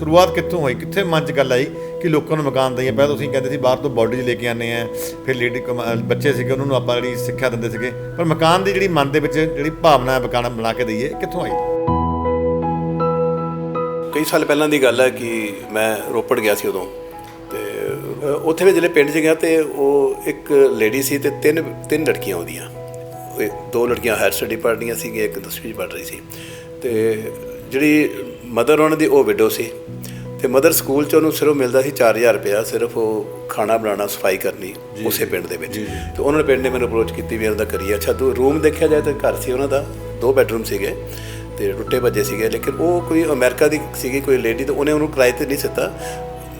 ਸ਼ੁਰੂਆਤ ਕਿੱਥੋਂ ਹੋਈ? ਕਿੱਥੇ ਮਨ 'ਚ ਗੱਲ ਆਈ ਕਿ ਲੋਕਾਂ ਨੂੰ ਮਕਾਨ ਦਈਏ? ਪਹਿਲਾਂ ਤੁਸੀਂ ਕਹਿੰਦੇ ਸੀ ਬਾਹਰ ਤੋਂ ਬਾਡੀ ਲੈ ਕੇ ਆਨੇ ਆ ਫਿਰ ਲੇਡੀ ਬੱਚੇ ਸੀਗੇ, ਉਹਨਾਂ ਨੂੰ ਆਪਾਂ ਜਿਹੜੀ ਸਿੱਖਿਆ ਦਿੰਦੇ ਸੀਗੇ। ਪਰ ਮਕਾਨ ਦੀ ਜਿਹੜੀ ਮਨ ਦੇ ਵਿੱਚ ਜਿਹੜੀ ਭਾਵਨਾ ਹੈ ਮਕਾਨ ਬਣਾ ਕੇ ਦਈਏ, ਕਿੱਥੋਂ ਆਈ? ਕਈ ਸਾਲ ਪਹਿਲਾਂ ਦੀ ਗੱਲ ਹੈ ਕਿ ਮੈਂ ਰੋਪੜ ਗਿਆ ਸੀ ਉਦੋਂ। ਤੇ ਉੱਥੇ ਵੀ ਜਿਹੜੇ ਪਿੰਡ 'ਚ ਗਿਆ ਤੇ ਉਹ ਇੱਕ ਲੇਡੀ ਸੀ ਤੇ ਤਿੰਨ ਤਿੰਨ ਲੜਕੀਆਂ ਉਹਦੀਆਂ। ਦੋ ਲੜਕੀਆਂ ਹਾਇਰ ਸਟੱਡੀ ਪੜ੍ਹ ਰਹੀਆਂ ਸੀਗੀਆਂ, ਇੱਕ ਦਸਵੀਂ ਪੜ੍ਹ ਰਹੀ ਸੀ। ਤੇ ਜਿਹੜੀ ਮਦਰ ਉਹਨਾਂ ਦੀ ਉਹ ਵਿਡੋ ਸੀ ਤੇ ਮਦਰ ਸਕੂਲ 'ਚ ਉਹਨੂੰ ਸਿਰਫ ਮਿਲਦਾ ਸੀ 4000 ਰੁਪਇਆ ਸਿਰਫ ਉਹ ਖਾਣਾ ਬਣਾਉਣਾ ਸਫ਼ਾਈ ਕਰਨੀ ਉਸੇ ਪਿੰਡ ਦੇ ਵਿੱਚ। ਤੇ ਉਹਨਾਂ ਨੇ ਪਿੰਡ ਨੇ ਮੈਨੂੰ ਅਪਰੋਚ ਕੀਤੀ ਵੀ ਉਹਨਾਂ ਦਾ ਕਰੀਏ। ਅੱਛਾ ਤੂੰ ਰੂਮ ਦੇਖਿਆ ਜਾਏ ਤਾਂ ਘਰ ਸੀ ਉਹਨਾਂ ਦਾ ਦੋ ਬੈੱਡਰੂਮ ਸੀਗੇ ਤੇ ਟੁੱਟੇ ਭੱਜੇ ਸੀਗੇ ਲੇਕਿਨ ਉਹ ਕੋਈ ਅਮਰੀਕਾ ਦੀ ਸੀਗੀ ਕੋਈ ਲੇਡੀ ਤੇ ਉਹਨੇ ਉਹਨੂੰ ਕਿਰਾਏ ਤੇ ਨਹੀਂ ਦਿੱਤਾ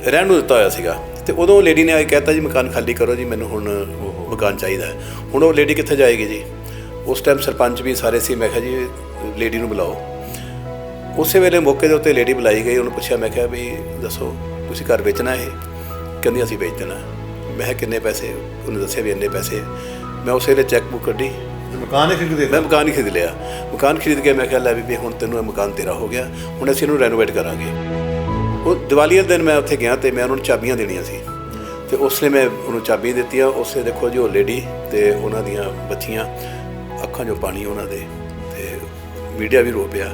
ਰਹਿਣ ਨੂੰ ਦਿੱਤਾ ਹੋਇਆ ਸੀਗਾ। ਤੇ ਉਦੋਂ ਲੇਡੀ ਨੇ ਆ ਕੇ ਕਹਿਤਾ ਜੀ ਮਕਾਨ ਖਾਲੀ ਕਰੋ ਜੀ ਮੈਨੂੰ ਹੁਣ ਮਕਾਨ ਚਾਹੀਦਾ ਹੁਣ ਉਹ ਲੇਡੀ ਕਿੱਥੇ ਜਾਏਗੀ ਜੀ? ਉਸ ਟਾਈਮ ਸਰਪੰਚ ਵੀ ਸਾਰੇ ਸੀ ਮੈਂ ਕਿਹਾ ਜੀ ਲੇਡੀ ਨੂੰ ਬੁਲਾਓ। ਉਸੇ ਵੇਲੇ ਮੌਕੇ ਦੇ ਉੱਤੇ ਲੇਡੀ ਬੁਲਾਈ ਗਈ ਉਹਨੂੰ ਪੁੱਛਿਆ ਮੈਂ ਕਿਹਾ ਵੀ ਦੱਸੋ ਤੁਸੀਂ ਘਰ ਵੇਚਣਾ ਇਹ? ਕਹਿੰਦੀ ਅਸੀਂ ਵੇਚ ਦੇਣਾ। ਮੈਂ ਕਿਹਾ ਕਿੰਨੇ ਪੈਸੇ? ਉਹਨੇ ਦੱਸਿਆ ਵੀ ਇੰਨੇ ਪੈਸੇ। ਮੈਂ ਉਸੇ ਵੇਲੇ ਚੈੱਕ ਬੁੱਕ ਕੱਢੀ। ਮਕਾਨ ਹੀ ਖਰੀਦਦੇ ਮੈਂ ਮਕਾਨ ਹੀ ਖਰੀਦ ਲਿਆ। ਮਕਾਨ ਖਰੀਦ ਕੇ ਮੈਂ ਕਿਹਾ ਲੈ ਵੀ ਹੁਣ ਤੈਨੂੰ ਇਹ ਮਕਾਨ ਤੇਰਾ ਹੋ ਗਿਆ। ਹੁਣ ਅਸੀਂ ਇਹਨੂੰ ਰੈਨੋਵੇਟ ਕਰਾਂਗੇ। ਉਹ ਦੀਵਾਲੀ ਵਾਲੇ ਦਿਨ ਮੈਂ ਉੱਥੇ ਗਿਆ ਤੇ ਮੈਂ ਉਹਨਾਂ ਨੂੰ ਚਾਬੀਆਂ ਦੇਣੀਆਂ ਸੀ। ਤੇ ਉਸਨੇ ਮੈਂ ਉਹਨੂੰ ਚਾਬੀ ਦਿੱਤੀਆਂ। ਉਸੇ ਦੇਖੋ ਜੀ ਉਹ ਲੇਡੀ ਤੇ ਉਹਨਾਂ ਦੀਆਂ ਬੱਚੀਆਂ ਅੱਖਾਂ 'ਚੋਂ ਪਾਣੀ ਉਹਨਾਂ ਦੇ। ਤੇ ਮੀਡੀਆ ਵੀ ਰੋ ਪਿਆ।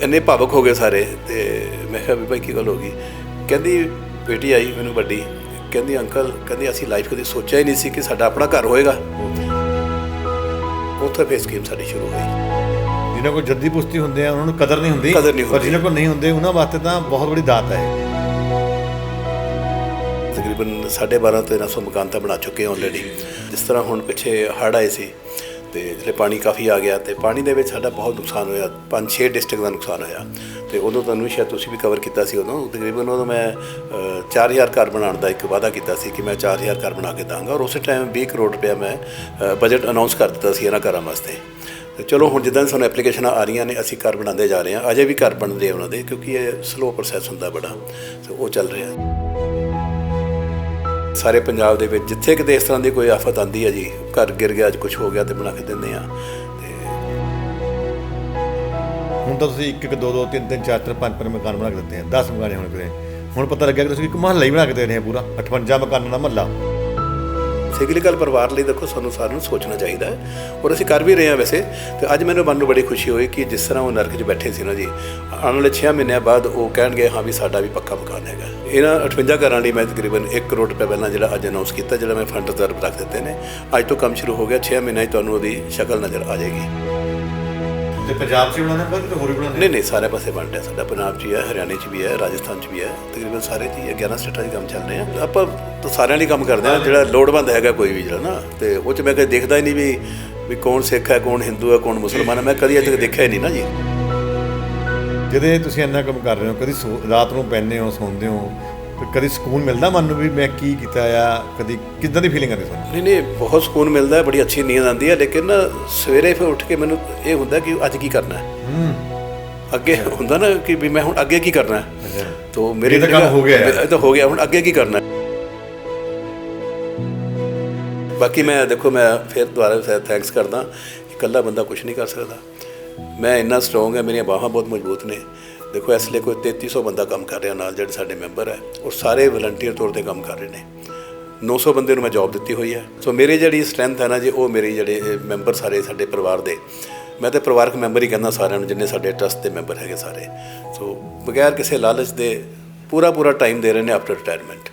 ਇੰਨੇ ਭਾਵਕ ਹੋ ਗਏ ਸਾਰੇ ਤੇ ਮੈਂ ਕਿਹਾ ਵੀ ਭਾਈ ਕੀ ਗੱਲ ਹੋ ਗਈ। ਕਹਿੰਦੀ ਬੇਟੀ ਆਈ ਮੈਨੂੰ ਵੱਡੀ। ਕਹਿੰਦੀ ਅੰਕਲ ਕਹਿੰਦੀ ਅਸੀਂ ਲਾਈਫ ਕਦੇ ਸੋਚਿਆ ਹੀ ਨਹੀਂ ਸੀ ਕਿ ਸਾਡਾ ਆਪਣਾ ਘਰ ਹੋਏਗਾ। ਉੱਥੇ ਫੇਰ ਸਕੀਮ ਸਾਡੀ ਸ਼ੁਰੂ ਹੋਈ। ਜਿਹਨਾਂ ਕੋਲ ਜੱਦੀ ਪੁਸ਼ਤੀ ਹੁੰਦੇ ਆ ਉਹਨਾਂ ਨੂੰ ਕਦਰ ਨਹੀਂ ਹੁੰਦੀ। ਕਦਰ ਨਹੀਂ ਪਰ ਹੁੰਦੀ। ਜਿਹਨਾਂ ਕੋਲ ਨਹੀਂ ਹੁੰਦੇ ਉਹਨਾਂ ਵਾਸਤੇ ਤਾਂ ਬਹੁਤ ਬੜੀ ਦਾਤ ਹੈ। ਤਕਰੀਬਨ 12.5 ਤੋਂ 900 ਮਕਾਨ ਤਾਂ ਬਣਾ ਚੁੱਕੇ ਹਾਂ ਆਲਰੇਡੀ ਜਿਸ ਤਰ੍ਹਾਂ ਹੁਣ ਪਿੱਛੇ ਹੜ੍ਹ ਆਏ ਸੀ ਤੇ ਜਿਹੜੇ ਪਾਣੀ ਕਾਫੀ ਆ ਗਿਆ ਤੇ ਪਾਣੀ ਦੇ ਵਿੱਚ ਸਾਡਾ ਬਹੁਤ ਨੁਕਸਾਨ ਹੋਇਆ ਪੰਜ ਛੇ ਡਿਸਟ੍ਰਿਕਟ ਦਾ ਨੁਕਸਾਨ ਹੋਇਆ। ਤੇ ਉਦੋਂ ਤੁਹਾਨੂੰ ਸ਼ਾਇਦ ਤੁਸੀਂ ਵੀ ਕਵਰ ਕੀਤਾ ਸੀ ਉਦੋਂ ਤਕਰੀਬਨ ਉਦੋਂ ਮੈਂ ਅ, 4000 ਘਰ ਬਣਾਉਣ ਦਾ ਇੱਕ ਵਾਅਦਾ ਕੀਤਾ ਸੀ ਕਿ ਮੈਂ 4000 ਘਰ ਬਣਾ ਕੇ ਦਾਂਗਾ ਔਰ ਉਸੇ ਟਾਈਮ 20 ਕਰੋੜ ਰੁਪਇਆ ਮੈਂ ਬਜਟ ਅਨਾਉਂਸ ਕਰ ਦਿੱਤਾ ਸੀ ਇਹਨਾਂ ਘਰਾਂ ਵਾਸਤੇ। ਤੇ ਚਲੋ ਹੁਣ ਜਿੱਦਾਂ ਦੀ ਸਾਨੂੰ ਐਪਲੀਕੇਸ਼ਨਾਂ ਆ ਰਹੀਆਂ ਨੇ ਅਸੀਂ ਘਰ ਬਣਾਉਂਦੇ ਜਾ ਰਹੇ ਹਾਂ ਅਜੇ ਵੀ ਘਰ ਬਣਦੇ ਉਹਨਾਂ ਦੇ ਕਿਉਂਕਿ ਇਹ ਸਲੋ ਪ੍ਰੋਸੈਸ ਹੁੰਦਾ ਬੜਾ ਤੇ ਉਹ ਚੱਲ ਰਿਹਾ। ਸਾਰੇ ਪੰਜਾਬ ਦੇ ਵਿੱਚ ਜਿੱਥੇ ਕਿਤੇ ਇਸ ਤਰ੍ਹਾਂ ਦੀ ਕੋਈ ਆਫਤ ਆਂਦੀ ਹੈ ਜੀ, ਘਰ ਗਿਰ ਗਿਆ, ਅੱਜ ਕੁਝ ਹੋ ਗਿਆ ਤੇ ਬਣਾ ਕੇ ਦਿੰਦੇ ਆ ਤੇ ਹੁਣ ਤਾਂ ਤੁਸੀਂ ਇੱਕ ਇੱਕ, ਦੋ ਦੋ, ਤਿੰਨ ਤਿੰਨ, ਚਾਰ ਚਾਰ, ਪੰਜ ਪੰਜ ਮਕਾਨ ਬਣਾ ਕੇ ਦਿੱਤੇ ਆ 10 ਮਕਾਨ ਹੁਣ ਕਰੇ ਹੁਣ ਪਤਾ ਲੱਗਿਆ ਕਿ ਤੁਸੀਂ ਇੱਕ ਮਹੱਲਾ ਹੀ ਬਣਾ ਕੇ ਦੇ ਰਹੇ ਆ ਪੂਰਾ 58 ਮਕਾਨਾਂ ਦਾ ਮਹੱਲਾ। ਸਿਗਲੀਕਲ ਪਰਿਵਾਰ ਲਈ ਦੇਖੋ ਸਾਨੂੰ ਸਾਰਿਆਂ ਨੂੰ ਸੋਚਣਾ ਚਾਹੀਦਾ ਹੈ ਔਰ ਅਸੀਂ ਕਰ ਵੀ ਰਹੇ ਹਾਂ ਵੈਸੇ। ਤੇ ਅੱਜ ਮੈਨੂੰ ਮਨ ਨੂੰ ਬੜੀ ਖੁਸ਼ੀ ਹੋਈ ਕਿ ਜਿਸ ਤਰ੍ਹਾਂ ਉਹ ਨਰਕ 'ਚ ਬੈਠੇ ਸੀ ਨਾ ਜੀ, ਆਉਣ ਵਾਲੇ 6 ਮਹੀਨਿਆਂ ਬਾਅਦ ਉਹ ਕਹਿਣਗੇ, ਹਾਂ ਵੀ ਸਾਡਾ ਵੀ ਪੱਕਾ ਮਕਾਨ ਹੈਗਾ। ਇਹਨਾਂ 58 ਘਰਾਂ ਲਈ ਮੈਂ ਤਕਰੀਬਨ 1 ਕਰੋੜ ਰੁਪਏ ਪਹਿਲਾਂ ਜਿਹੜਾ ਅੱਜ ਅਨਾਉਂਸ ਕੀਤਾ, ਜਿਹੜਾ ਮੈਂ ਫੰਡ ਰਿਜ਼ਰਵ ਰੱਖ ਦਿੱਤੇ ਨੇ। ਅੱਜ ਤੋਂ ਕੰਮ ਸ਼ੁਰੂ ਹੋ ਗਿਆ 6 ਮਹੀਨਿਆਂ 'ਚ ਤੁਹਾਨੂੰ ਉਹਦੀ ਸ਼ਕਲ ਨਜ਼ਰ ਆ ਜਾਏਗੀ। ਤੇ ਪੰਜਾਬ 'ਚ ਹੀ ਬਣਾਉਣਾ ਪਰ ਹੋਰ ਵੀ ਬਣਾਉਣਾ ਨਹੀਂ ਨਹੀਂ ਸਾਰੇ ਪਾਸੇ ਬਣ ਰਿਹਾ ਸਾਡਾ। ਪੰਜਾਬ 'ਚ ਵੀ ਹੈ ਹਰਿਆਣੇ 'ਚ ਵੀ ਹੈ ਰਾਜਸਥਾਨ 'ਚ ਵੀ ਹੈ ਤਕਰੀਬਨ ਸਾਰੇ 'ਚ ਹੀ ਹੈ 11 ਸਟੇਟਾਂ 'ਚ ਕੰਮ ਚੱਲ ਰਹੇ ਆ। ਆਪਾਂ ਤਾਂ ਸਾਰਿਆਂ ਲਈ ਕੰਮ ਕਰਦੇ ਆ ਜਿਹੜਾ ਲੋੜਵੰਦ ਹੈਗਾ ਕੋਈ ਵੀ ਜਿਹੜਾ ਨਾ ਤੇ ਉਹ 'ਚ ਮੈਂ ਕਦੇ ਦੇਖਦਾ ਹੀ ਨਹੀਂ ਵੀ ਵੀ ਕੌਣ ਸਿੱਖ ਹੈ ਕੌਣ ਹਿੰਦੂ ਹੈ ਕੌਣ ਮੁਸਲਮਾਨ ਹੈ। ਮੈਂ ਕਦੀ ਅਜੇ ਤੱਕ ਦੇਖਿਆ ਹੀ ਨਹੀਂ ਨਾ ਜੀ। ਜਦੋਂ ਤੁਸੀਂ ਇੰਨਾ ਕੰਮ ਕਰ ਰਹੇ ਹੋ? ਕਦੀ ਰਾਤ ਨੂੰ ਪੈਂਦੇ ਹੋ ਸੌਂਦੇ ਹੋ? ਤੇ ਕਦੀ ਸਕੂਨ ਮਿਲਦਾ ਮਨ ਨੂੰ ਵੀ ਮੈਂ ਕੀ ਕੀਤਾ ਆ ਕਦੀ ਕਿੱਦਾਂ ਦੀ ਫੀਲਿੰਗ ਆਉਂਦੀ ਤੁਹਾਨੂੰ? ਨਹੀਂ ਨਹੀਂ ਬਹੁਤ ਸਕੂਨ ਮਿਲਦਾ ਹੈ ਬੜੀ ਅੱਛੀ ਨੀਂਦ ਆਉਂਦੀ ਹੈ ਲੇਕਿਨ ਸਵੇਰੇ ਫਿਰ ਉੱਠ ਕੇ ਮੈਨੂੰ ਇਹ ਹੁੰਦਾ ਕਿ ਅੱਜ ਕੀ ਕਰਨਾ ਹੈ? ਅੱਗੇ ਹੁੰਦਾ ਨਾ ਕਿ ਵੀ ਮੈਂ ਹੁਣ ਅੱਗੇ ਕੀ ਕਰਨਾ ਹੈ? ਤੋ ਮੇਰੇ ਤਾਂ ਕੰਮ ਹੋ ਗਿਆ ਹੈ। ਇਹ ਤਾਂ ਹੋ ਗਿਆ ਹੁਣ ਅੱਗੇ ਕੀ ਕਰਨਾ ਹੈ? ਬਾਕੀ ਮੈਂ ਦੇਖੋ ਮੈਂ ਫਿਰ ਦੁਬਾਰਾ ਥੈਂਕਸ ਕਰਦਾ ਕਿ ਇਕੱਲਾ ਬੰਦਾ ਕੁਝ ਨਹੀਂ ਕਰ ਸਕਦਾ। ਮੈਂ ਇੰਨਾ ਸਟਰੋਂਗ ਹੈ ਮੇਰੀਆਂ ਬਾਹਾਂ ਬਹੁਤ ਮਜ਼ਬੂਤ ਨੇ। ਦੇਖੋ, ਇਸ ਲਈ ਕੋਈ 3300 ਬੰਦਾ ਕੰਮ ਕਰ ਰਿਹਾ, ਨਾਲ ਜਿਹੜੇ ਸਾਡੇ ਮੈਂਬਰ ਹੈ, ਉਹ ਸਾਰੇ ਵਲੰਟੀਅਰ ਤੌਰ ਤੇ ਕੰਮ ਕਰ ਰਹੇ ਨੇ। 900 ਬੰਦੇ ਨੂੰ ਮੈਂ ਜੌਬ ਦਿੱਤੀ ਹੋਈ ਹੈ। ਸੋ ਮੇਰੀ ਜਿਹੜੀ ਸਟਰੈਂਥ ਹੈ ਨਾ ਜੀ, ਉਹ ਮੇਰੇ ਜਿਹੜੇ ਮੈਂਬਰ ਸਾਰੇ ਸਾਡੇ ਪਰਿਵਾਰ ਦੇ। ਮੈਂ ਤੇ ਪਰਿਵਾਰਕ ਮੈਂਬਰ ਹੀ ਕਹਿੰਦਾ ਸਾਰਿਆਂ ਨੂੰ, ਜਿੰਨੇ ਸਾਡੇ ਟਰਸਟ ਦੇ ਮੈਂਬਰ ਹੈਗੇ ਸਾਰੇ। ਸੋ ਬਗੈਰ ਕਿਸੇ ਲਾਲਚ ਦੇ ਪੂਰਾ ਪੂਰਾ ਟਾਈਮ ਦੇ ਰਹੇ ਨੇ ਆਫਟਰ ਰਿਟਾਇਰਮੈਂਟ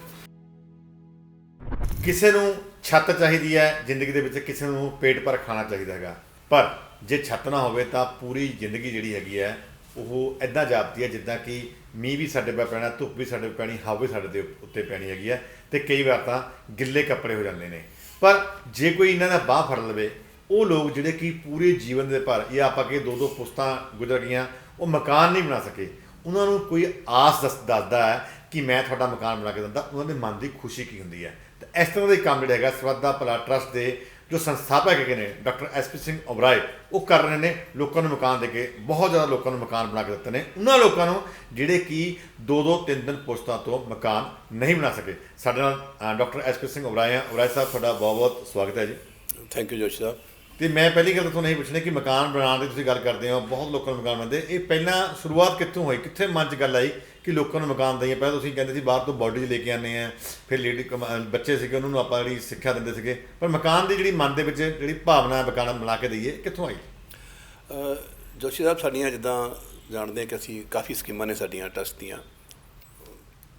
ਕਿਸੇ ਨੂੰ ਛੱਤ ਚਾਹੀਦੀ ਹੈ, ਜ਼ਿੰਦਗੀ ਦੇ ਵਿੱਚ ਕਿਸੇ ਨੂੰ ਪੇਟ ਭਰ ਖਾਣਾ ਚਾਹੀਦਾ ਹੈਗਾ। ਪਰ ਜੇ ਛੱਤ ਨਾ ਹੋਵੇ, ਤਾਂ ਪੂਰੀ ਜ਼ਿੰਦਗੀ ਜਿਹੜੀ ਹੈਗੀ ਹੈ ਉਹ ਐਦਾਂ ਜਾਪਦੀ ਹੈ ਜਿੱਦਾਂ ਕਿ ਮੀਂਹ ਵੀ ਸਾਡੇ 'ਤੇ ਪੈਣਾ, ਧੁੱਪ ਵੀ ਸਾਡੇ 'ਤੇ ਪੈਣੀ, ਹਵਾ ਵੀ ਸਾਡੇ ਦੇ ਉੱਤੇ ਪੈਣੀ ਹੈਗੀ ਹੈ ਤੇ ਕਈ ਵਾਰ ਤਾਂ ਗਿੱਲੇ ਕੱਪੜੇ ਹੋ ਜਾਂਦੇ ਨੇ। ਪਰ ਜੇ ਕੋਈ ਇਹਨਾਂ ਦਾ ਬਾਹ ਫੜ ਲਵੇ, ਉਹ ਲੋਕ ਜਿਹੜੇ ਕਿ ਪੂਰੇ ਜੀਵਨ ਦੇ ਭਰ, ਇਹ ਆਪਾਂ ਕਿ ਦੋ ਦੋ ਪੁਸਤਾਂ ਗੁਜ਼ਰ ਗਈਆਂ, ਉਹ ਮਕਾਨ ਨਹੀਂ ਬਣਾ ਸਕੇ। ਉਹਨਾਂ ਨੂੰ ਕੋਈ ਆਸ ਦੱਸ- ਦੱਸਦਾ ਹੈ ਕਿ ਮੈਂ ਤੁਹਾਡਾ ਮਕਾਨ ਬਣਾ ਕੇ ਦਿੰਦਾ, ਉਹਨਾਂ ਦੇ ਮਨ ਦੀ ਖੁਸ਼ੀ ਕੀ ਹੁੰਦੀ ਹੈ? ਤਾਂ ਇਸ ਤਰ੍ਹਾਂ ਦੇ ਕੰਮ ਜਿਹੜੇ ਹੈਗਾ ਸਵੱਦਾ ਭਲਾ ਟਰਸਟ ਦੇ ਜੋ ਸੰਸਥਾਪਕ ਹੈਗੇ ਨੇ ਡਾਕਟਰ ਐਸਪੀ ਸਿੰਘ ਓਬਰਾਏ ਉਹ ਕਰ ਰਹੇ ਨੇ ਲੋਕਾਂ ਨੂੰ ਮਕਾਨ ਦੇ ਕੇ ਬਹੁਤ ਜ਼ਿਆਦਾ ਲੋਕਾਂ ਨੂੰ ਮਕਾਨ ਬਣਾ ਕੇ ਦਿੱਤੇ ਨੇ। ਉਹਨਾਂ ਲੋਕਾਂ ਨੂੰ ਜਿਹੜੇ ਕਿ ਦੋ ਦੋ ਤਿੰਨ ਤਿੰਨ ਪੁਸਤਾਂ ਤੋਂ ਮਕਾਨ ਨਹੀਂ ਬਣਾ ਸਕੇ। ਸਾਡੇ ਨਾਲ ਅ, ਡਾਕਟਰ ਐਸਪੀ ਸਿੰਘ ਓਬਰਾਏ ਆ। ਓਬਰਾਏ ਸਾਹਿਬ ਤੁਹਾਡਾ ਬਹੁਤ ਬਹੁਤ ਸਵਾਗਤ ਹੈ ਜੀ। Thank you Josh Sahib. ਤੇ ਮੈਂ ਪਹਿਲੀ ਗੱਲ ਤਾਂ ਤੁਹਾਨੂੰ ਇਹ ਪੁੱਛਣਾ ਕਿ ਮਕਾਨ ਬਣਾਉਣ ਦੀ ਤੁਸੀਂ ਗੱਲ ਕਰਦੇ ਹੋ, ਬਹੁਤ ਲੋਕਾਂ ਨੂੰ ਮਕਾਨ ਬਣਦੇ ਇਹ ਪਹਿਲਾਂ ਸ਼ੁਰੂਆਤ ਕਿੱਥੋਂ ਹੋਈ? ਕਿੱਥੇ ਮਨ 'ਚ ਗੱਲ ਆਈ ਕਿ ਲੋਕਾਂ ਨੂੰ ਮਕਾਨ ਦਈਏ? ਪਹਿਲਾਂ ਤੁਸੀਂ ਕਹਿੰਦੇ ਸੀ ਬਾਹਰ ਤੋਂ ਬਾਡੀ ਲੈ ਕੇ ਆਉਂਦੇ ਆ, ਫਿਰ ਲੇਡੀ ਬੱਚੇ ਸੀਗੇ, ਉਹਨਾਂ ਨੂੰ ਆਪਾਂ ਜਿਹੜੀ ਸਿੱਖਿਆ ਦਿੰਦੇ ਸੀਗੇ। ਪਰ ਮਕਾਨ ਦੀ ਜਿਹੜੀ ਮਨ ਦੇ ਵਿੱਚ ਜਿਹੜੀ ਭਾਵਨਾ ਹੈ ਮਕਾਨ ਬਣਾ ਕੇ ਦਈਏ ਕਿੱਥੋਂ ਆਈ? ਜੋਸ਼ੀ ਸਾਹਿਬ, ਸਾਡੀਆਂ ਜਿੱਦਾਂ ਜਾਣਦੇ ਹਾਂ ਕਿ ਅਸੀਂ ਕਾਫੀ ਸਕੀਮਾਂ ਨੇ ਸਾਡੀਆਂ, ਟਰਸਟ ਦੀਆਂ।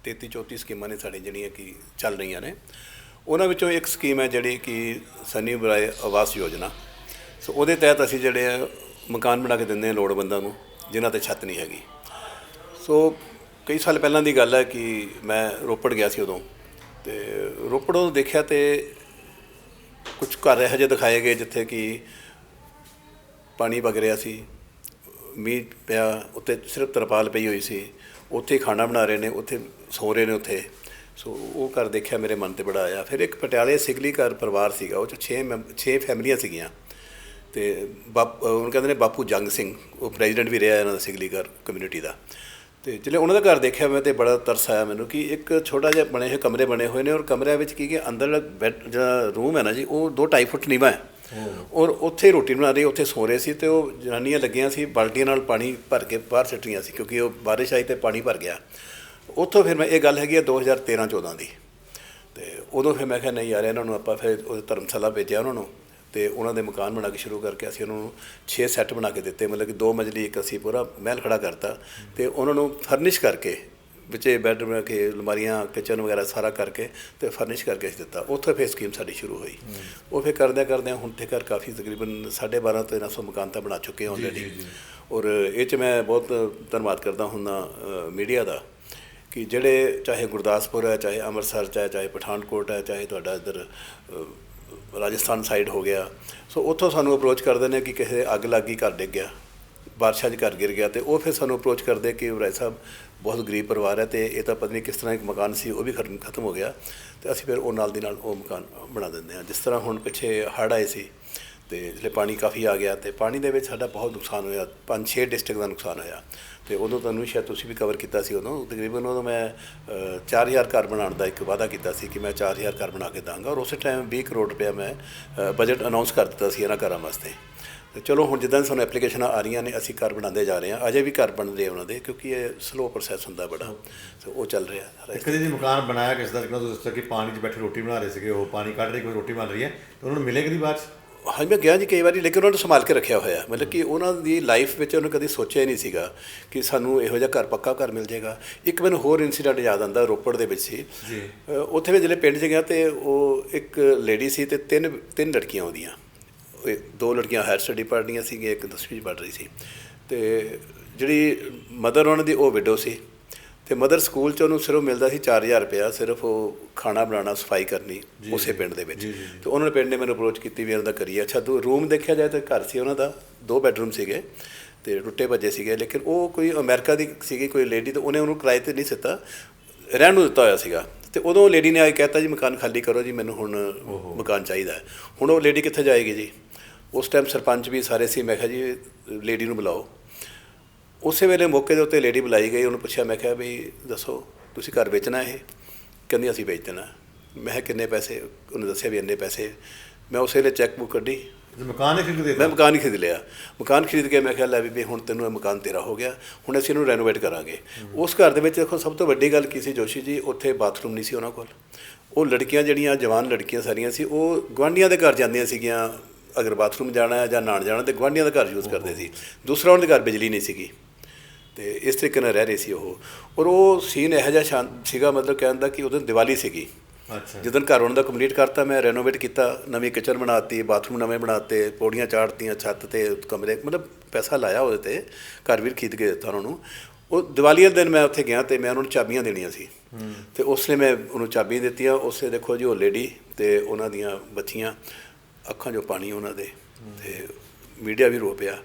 33 34 ਸਕੀਮਾਂ ਨੇ ਸਾਡੀਆਂ ਜਿਹੜੀਆਂ ਕਿ ਚੱਲ ਰਹੀਆਂ ਨੇ। ਉਹਨਾਂ ਵਿੱਚੋਂ ਇੱਕ ਸਕੀਮ ਹੈ ਜਿਹੜੀ ਕਿ ਸਨੀ ਬਰਾਏ ਆਵਾਸ ਯੋਜਨਾ। ਸੋ ਉਹਦੇ ਤਹਿਤ ਅਸੀਂ ਜਿਹੜੇ ਆ, ਮਕਾਨ ਬਣਾ ਕੇ ਦਿੰਦੇ ਹਾਂ ਲੋੜਵੰਦਾਂ ਨੂੰ, ਜਿਨ੍ਹਾਂ ਤੇ ਛੱਤ ਨਹੀਂ ਹੈਗੀ। ਸੋ ਕਈ ਸਾਲ ਪਹਿਲਾਂ ਦੀ ਗੱਲ ਹੈ ਕਿ ਮੈਂ ਰੋਪੜ ਗਿਆ ਸੀ ਉਦੋਂ। ਤੇ ਰੋਪੜੋਂ ਦੇਖਿਆ ਤੇ ਕੁਝ ਘਰ ਇਹੋ ਜਿਹੇ ਦਿਖਾਏ ਗਏ ਜਿੱਥੇ ਕਿ ਪਾਣੀ ਵਗ ਰਿਹਾ ਸੀ, ਮੀਂਹ ਪਿਆ ਉੱਤੇ ਸਿਰਫ ਤਰਪਾਲ ਪਈ ਹੋਈ ਸੀ। ਉੱਥੇ ਖਾਣਾ ਬਣਾ ਰਹੇ ਨੇ, ਉੱਥੇ ਸੋ ਰਹੇ ਨੇ ਉੱਥੇ। ਸੋ ਉਹ ਘਰ ਦੇਖਿਆ ਮੇਰੇ ਮਨ ਤੇ ਬੜਾ ਆਇਆ। ਫਿਰ ਇੱਕ ਪਟਿਆਲੇ ਸਿਗਲੀ ਘਰ ਪਰਿਵਾਰ ਸੀਗਾ, ਉਹ ਚ 6 6 ਫੈਮਲੀਆਂ ਸੀਗੀਆਂ। ਤੇ ਬਾਪ ਉਹਨਾਂ ਕਹਿੰਦੇ ਨੇ ਬਾਪੂ ਜੰਗ ਸਿੰਘ ਉਹ ਪ੍ਰੈਜ਼ੀਡੈਂਟ ਵੀ ਰਿਹਾ ਇਹਨਾਂ ਦਾ ਸਿਗਲੀ ਘਰ ਕਮਿਊਨਿਟੀ ਦਾ। ਤੇ ਜਿਹੜੇ ਉਹਨਾਂ ਦਾ ਘਰ ਦੇਖਿਆ ਮੈਂ ਤੇ ਬੜਾ ਤਰਸ ਆਇਆ ਮੈਨੂੰ ਕਿ ਇੱਕ ਛੋਟਾ ਜਿਹਾ ਬਣੇ ਹੋਏ ਕਮਰੇ ਬਣੇ ਹੋਏ ਨੇ ਔਰ ਕਮਰਿਆਂ ਵਿੱਚ ਕੀ ਕਿ ਅੰਦਰ ਬੈੱਡ ਜਿਹੜਾ ਰੂਮ ਹੈ ਨਾ ਜੀ ਉਹ 2.5 ਫੁੱਟ ਨੀਵਾਂ ਹੈ। ਔਰ ਉੱਥੇ ਰੋਟੀ ਬਣਾ ਰਹੇ ਉੱਥੇ ਸੋ ਰਹੇ ਸੀ ਤੇ ਉਹ ਜਨਾਨੀਆਂ ਲੱਗੀਆਂ ਸੀ ਬਾਲਟੀਆਂ ਨਾਲ ਪਾਣੀ ਭਰ ਕੇ ਬਾਹਰ ਸਿੱਟ ਰਹੀਆਂ ਸੀ ਕਿਉਂਕਿ ਉਹ ਬਾਰਿਸ਼ ਆਈ ਤੇ ਪਾਣੀ ਭਰ ਗਿਆ। ਉੱਥੋਂ ਫਿਰ ਮੈਂ ਇਹ ਗੱਲ ਹੈਗੀ ਹੈ 2013 14 ਦੀ। ਤੇ ਉਦੋਂ ਫਿਰ ਮੈਂ ਕਿਹਾ ਨਹੀਂ ਯਾਰ ਇਹਨਾਂ ਨੂੰ ਆਪਾਂ ਫਿਰ ਉਹ ਧਰਮਸ਼ਾਲਾ ਭੇਜਿਆ ਉਹਨਾਂ ਨੂੰ। ਤੇ ਉਹਨਾਂ ਦੇ ਮਕਾਨ ਬਣਾ ਕੇ ਸ਼ੁਰੂ ਕਰਕੇ ਅਸੀਂ ਉਹਨਾਂ ਨੂੰ 6 ਸੈੱਟ ਬਣਾ ਕੇ ਦਿੱਤੇ ਮਤਲਬ ਕਿ ਦੋ ਮੰਜ਼ਲੀ ਇੱਕ ਅਸੀਂ ਪੂਰਾ ਮਹਿਲ ਖੜਾ ਕਰਤਾ। ਤੇ ਉਹਨਾਂ ਨੂੰ ਫਰਨਿਸ਼ ਕਰਕੇ ਵਿੱਚੇ ਬੈੱਡ ਬਣਾ ਕੇ ਅਲਮਾਰੀਆਂ ਕਿਚਨ ਵਗੈਰਾ ਸਾਰਾ ਕਰਕੇ ਤੇ ਫਰਨਿਸ਼ ਕਰਕੇ ਅਸੀਂ ਦਿੱਤਾ। ਉੱਥੇ ਫਿਰ ਸਕੀਮ ਸਾਡੀ ਸ਼ੁਰੂ ਹੋਈ। ਉਹ ਫਿਰ ਕਰਦਿਆਂ ਕਰਦਿਆਂ ਹੁਣ ਤੇ ਘਰ ਕਾਫੀ ਤਕਰੀਬਨ 12.5 ਤੋਂ 900 ਮਕਾਨ ਤਾਂ ਬਣਾ ਚੁੱਕੇ ਹਾਂ ਆਲਰੇਡੀ ਔਰ ਇਹ ਚ ਮੈਂ ਬਹੁਤ ਧੰਨਵਾਦ ਕਰਦਾ ਹੁੰਦਾ ਮੀਡੀਆ ਦਾ ਕਿ ਜਿਹੜੇ ਚਾਹੇ ਗੁਰਦਾਸਪੁਰ ਹੈ ਚਾਹੇ ਅੰਮ੍ਰਿਤਸਰ ਚ ਹੈ ਚਾਹੇ ਪਠਾਨਕੋਟ ਹੈ ਚਾਹੇ ਤੁਹਾਡਾ ਇੱਧਰ ਰਾਜਸਥਾਨ ਸਾਈਡ ਹੋ ਗਿਆ। ਸੋ ਉੱਥੋਂ ਸਾਨੂੰ ਅਪਰੋਚ ਕਰਦੇ ਨੇ ਕਿ ਕਿਸੇ ਅੱਗ ਲੱਗੀ ਘਰ ਡਿੱਗ ਗਿਆ। ਬਾਰਿਸ਼ਾਂ 'ਚ ਘਰ ਗਿਰ ਗਿਆ ਤੇ ਉਹ ਫਿਰ ਸਾਨੂੰ ਅਪਰੋਚ ਕਰਦੇ ਕਿ ਰਾਏ ਸਾਹਿਬ ਬਹੁਤ ਗਰੀਬ ਪਰਿਵਾਰ ਹੈ ਤੇ ਇਹ ਤਾਂ ਪਤਾ ਨਹੀਂ ਕਿਸ ਤਰ੍ਹਾਂ ਇੱਕ ਮਕਾਨ ਸੀ, ਉਹ ਵੀ ਖਤਮ ਖਤਮ ਹੋ ਗਿਆ। ਤੇ ਅਸੀਂ ਫਿਰ ਉਹ ਨਾਲ ਦੀ ਨਾਲ ਉਹ ਮਕਾਨ ਬਣਾ ਦਿੰਦੇ ਹਾਂ। ਜਿਸ ਤਰ੍ਹਾਂ ਹੁਣ ਪਿੱਛੇ ਹੜ੍ਹ ਆਏ ਸੀ ਤੇ ਜਿਹੜੇ ਪਾਣੀ ਕਾਫੀ ਆ ਗਿਆ ਤੇ ਪਾਣੀ ਦੇ ਵਿੱਚ ਸਾਡਾ ਬਹੁਤ ਨੁਕਸਾਨ ਹੋਇਆ। ਪੰਜ ਛੇ ਡਿਸਟ੍ਰਿਕਟ ਦਾ ਨੁਕਸਾਨ ਹੋਇਆ। ਤੇ ਉਦੋਂ ਤੁਹਾਨੂੰ ਸ਼ਾਇਦ ਤੁਸੀਂ ਵੀ ਕਵਰ ਕੀਤਾ ਸੀ ਉਦੋਂ। ਤਕਰੀਬਨ ਉਦੋਂ ਮੈਂ ਅ, 4000 ਘਰ ਬਣਾਉਣ ਦਾ ਇੱਕ ਵਾਅਦਾ ਕੀਤਾ ਸੀ ਕਿ ਮੈਂ 4000 ਘਰ ਬਣਾ ਕੇ ਦਾਂਗਾ। ਔਰ ਉਸੇ ਟਾਈਮ 20 ਕਰੋੜ ਰੁਪਇਆ ਮੈਂ ਬਜਟ ਅਨਾਉਂਸ ਕਰ ਦਿੱਤਾ ਸੀ ਇਹਨਾਂ ਘਰਾਂ ਵਾਸਤੇ। ਤੇ ਚਲੋ ਹੁਣ ਜਿੱਦਾਂ ਸਾਨੂੰ ਐਪਲੀਕੇਸ਼ਨਾਂ ਆ ਰਹੀਆਂ ਨੇ ਅਸੀਂ ਘਰ ਬਣਾਉਂਦੇ ਜਾ ਰਹੇ ਹਾਂ। ਅਜੇ ਵੀ ਘਰ ਬਣਦੇ ਆ ਉਹਨਾਂ ਦੇ ਕਿਉਂਕਿ ਇਹ ਸਲੋ ਪ੍ਰੋਸੈਸ ਹੁੰਦਾ ਬੜਾ। ਸੋ ਉਹ ਚੱਲ ਰਿਹਾ। ਸਾਰਾ ਕਦੇ ਜੀ ਮਕਾਨ ਬਣਾਇਆ ਕਿਸ ਦਾ ਜਿਵੇਂ ਤੁਸੀਂ ਕਿ ਪਾਣੀ 'ਚ ਬੈਠੇ ਰੋਟੀ ਬਣਾ ਰਹੇ ਸੀਗੇ ਉਹ ਪਾਣੀ ਕੱਢ ਰਹੀ ਕੋਈ ਰੋਟੀ ਬਣ ਰਹੀ ਹੈ ਤੇ ਉਹਨਾਂ ਨੂੰ ਮਿਲੇਗੀ ਬਾਅਦ 'ਚ? ਹਾਂ ਮੈਂ ਗਿਆ ਜੀ ਕਈ ਵਾਰੀ ਲੇਕਿਨ ਉਹਨਾਂ ਨੂੰ ਸੰਭਾਲ ਕੇ ਰੱਖਿਆ ਹੋਇਆ। ਮਤਲਬ ਕਿ ਉਹਨਾਂ ਦੀ ਲਾਈਫ ਵਿੱਚ ਉਹਨੇ ਕਦੀ ਸੋਚਿਆ ਹੀ ਨਹੀਂ ਸੀਗਾ ਕਿ ਸਾਨੂੰ ਇਹੋ ਜਿਹਾ ਘਰ ਪੱਕਾ ਘਰ ਮਿਲ ਜਾਏਗਾ। ਇੱਕ ਮੈਨੂੰ ਹੋਰ ਇਨਸੀਡੈਂਟ ਯਾਦ ਆਉਂਦਾ ਰੋਪੜ ਦੇ ਵਿੱਚ ਸੀ। ਜੀ। ਉੱਥੇ ਵੀ ਜਿਹੜੇ ਪਿੰਡ 'ਚ ਗਿਆ ਤੇ ਉਹ ਇੱਕ ਲੇਡੀ ਸੀ ਤੇ ਤਿੰਨ ਤਿੰਨ ਲੜਕੀਆਂ ਇਹ ਦੋ ਲੜਕੀਆਂ ਹਾਇਰ ਸਟੱਡੀ ਪੜ੍ਹ ਰਹੀਆਂ ਸੀਗੀਆਂ ਇੱਕ 10ਵੀਂ 'ਚ ਪੜ੍ਹ ਰਹੀ ਸੀ। ਤੇ ਜਿਹੜੀ ਮਦਰ ਉਹਨਾਂ ਦੀ ਉਹ ਵਿਡੋ ਸੀ। ਤੇ ਮਦਰ ਸਕੂਲ 'ਚ ਉਹਨੂੰ ਸਿਰਫ ਮਿਲਦਾ ਸੀ 4000 ਰੁਪਇਆ ਸਿਰਫ ਉਹ ਖਾਣਾ ਬਣਾਉਣਾ ਸਫ਼ਾਈ ਕਰਨੀ ਉਸੇ ਪਿੰਡ ਦੇ ਵਿੱਚ। ਤੇ ਉਹਨਾਂ ਨੇ ਪਿੰਡ ਨੇ ਮੈਨੂੰ ਅਪਰੋਚ ਕੀਤੀ ਵੀ ਇਹਨਾਂ ਦਾ ਕਰੀਏ। ਅੱਛਾ ਤੂੰ ਰੂਮ ਦੇਖਿਆ ਜਾਏ ਤਾਂ ਘਰ ਸੀ ਉਹਨਾਂ ਦਾ ਦੋ ਬੈੱਡਰੂਮ ਸੀਗੇ ਤੇ ਟੁੱਟੇ ਭੱਜੇ ਸੀਗੇ ਲੇਕਿਨ ਉਹ ਕੋਈ ਅਮਰੀਕਾ ਦੀ ਸੀਗੀ ਕੋਈ ਲੇਡੀ ਤੇ ਉਹਨੇ ਉਹਨੂੰ ਕਿਰਾਏ ਤੇ ਨਹੀਂ ਦਿੱਤਾ ਰਹਿਣ ਨੂੰ ਦਿੱਤਾ ਹੋਇਆ ਸੀਗਾ। ਤੇ ਉਦੋਂ ਲੇਡੀ ਨੇ ਆ ਕੇ ਕਹਿਤਾ ਜੀ ਮਕਾਨ ਖਾਲੀ ਕਰੋ ਜੀ ਮੈਨੂੰ ਹੁਣ ਮਕਾਨ ਚਾਹੀਦਾ। ਹੁਣ ਉਹ ਲੇਡੀ ਕਿੱਥੇ ਜਾਏਗੀ ਜੀ? ਉਸ ਟਾਈਮ ਸਰਪੰਚ ਵੀ ਸਾਰੇ ਸੀ ਮੈਂ ਕਿਹਾ ਜੀ ਲੇਡੀ ਨੂੰ ਬੁਲਾਓ। ਉਸੇ ਵੇਲੇ ਮੌਕੇ ਦੇ ਉੱਤੇ ਲੇਡੀ ਬੁਲਾਈ ਗਈ ਉਹਨੂੰ ਪੁੱਛਿਆ ਮੈਂ ਕਿਹਾ ਵੀ ਦੱਸੋ ਤੁਸੀਂ ਘਰ ਵੇਚਣਾ ਇਹ? ਕਹਿੰਦੀ ਅਸੀਂ ਵੇਚ ਦੇਣਾ। ਮੈਂ ਕਿਹਾ ਕਿੰਨੇ ਪੈਸੇ? ਉਹਨੇ ਦੱਸਿਆ ਵੀ ਇੰਨੇ ਪੈਸੇ। ਮੈਂ ਉਸੇ ਵੇਲੇ ਚੈੱਕ ਬੁੱਕ ਕੱਢੀ। ਮਕਾਨ ਹੀ ਖਰੀਦ ਮੈਂ ਦਿੱਤਾ ਮਕਾਨ ਹੀ ਖਰੀਦ ਲਿਆ। ਮਕਾਨ ਖਰੀਦ ਕੇ ਮੈਂ ਕਿਹਾ ਲੈ ਵੀ ਹੁਣ ਤੈਨੂੰ ਇਹ ਮਕਾਨ ਤੇਰਾ ਹੋ ਗਿਆ। ਹੁਣ ਅਸੀਂ ਇਹਨੂੰ ਰੈਨੋਵੇਟ ਕਰਾਂਗੇ। ਉਸ ਘਰ ਦੇ ਵਿੱਚ ਦੇਖੋ ਸਭ ਤੋਂ ਵੱਡੀ ਗੱਲ ਕੀ ਸੀ ਜੋਸ਼ੀ ਜੀ? ਉੱਥੇ ਬਾਥਰੂਮ ਨਹੀਂ ਸੀ ਉਹਨਾਂ ਕੋਲ। ਉਹ ਲੜਕੀਆਂ ਜਿਹੜੀਆਂ ਜਵਾਨ ਲੜਕੀਆਂ ਸਾਰੀਆਂ ਸੀ ਉਹ ਗੁਆਂਢੀਆਂ ਦੇ ਘਰ ਜਾਂਦੀਆਂ ਸੀਗੀਆਂ। ਅਗਰ ਬਾਥਰੂਮ ਜਾਣਾ ਹੈ ਜਾਂ ਨਹਾਉਣ ਜਾਣਾ ਤੇ ਗੁਆਂਢੀਆਂ ਦਾ ਘਰ ਯੂਜ਼ ਕਰਦੇ ਸੀ। ਦੂਸਰਾ ਉਹਨਾਂ ਦੇ ਘਰ ਬਿਜਲੀ ਨਹੀਂ ਸੀਗੀ। ਤੇ ਇਸ ਤਰੀਕੇ ਨਾਲ ਰਹਿ ਰਹੇ ਸੀ ਉਹ। ਔਰ ਉਹ ਸੀਨ ਇਹੋ ਜਿਹਾ ਸ਼ਾਨ ਸੀਗਾ ਮਤਲਬ ਕਹਿਣ ਦਾ ਕਿ ਉਦੋਂ ਦੀਵਾਲੀ ਸੀਗੀ। ਅੱਛਾ। ਜਦੋਂ ਘਰ ਉਹਨਾਂ ਦਾ ਕੰਪਲੀਟ ਕਰਤਾ ਮੈਂ ਰੈਨੋਵੇਟ ਕੀਤਾ ਨਵੀਂ ਕਿਚਨ ਬਣਾਤੀ ਬਾਥਰੂਮ ਨਵੇਂ ਬਣਾਤੇ ਪੌੜੀਆਂ ਚਾੜਤੀਆਂ ਛੱਤ ਤੇ ਕਮਰੇ ਮਤਲਬ ਪੈਸਾ ਲਾਇਆ ਉਹਦੇ ਤੇ ਘਰ ਵੀ ਖਰੀਦ ਕੇ ਦਿੱਤਾ ਉਹਨਾਂ ਨੂੰ। ਉਹ ਦੀਵਾਲੀ ਵਾਲੇ ਦਿਨ ਮੈਂ ਉੱਥੇ ਗਿਆ ਤੇ ਮੈਂ ਉਹਨਾਂ ਨੂੰ ਚਾਬੀਆਂ ਦੇਣੀਆਂ ਸੀ। ਤੇ ਉਸ ਲਈ ਮੈਂ ਉਹਨੂੰ ਚਾਬੀਆਂ ਦਿੱਤੀਆਂ ਉਸੇ ਦੇਖੋ ਜੀ ਉਹ ਲੇਡੀ ਤੇ ਉਹਨਾਂ ਦੀਆਂ ਬੱਚੀਆਂ ਅੱਖਾਂ 'ਚੋਂ ਪਾਣੀ ਉਹਨਾਂ ਦੇ। ਤੇ ਮੀਡੀਆ ਵੀ ਰੋ ਪਿਆ।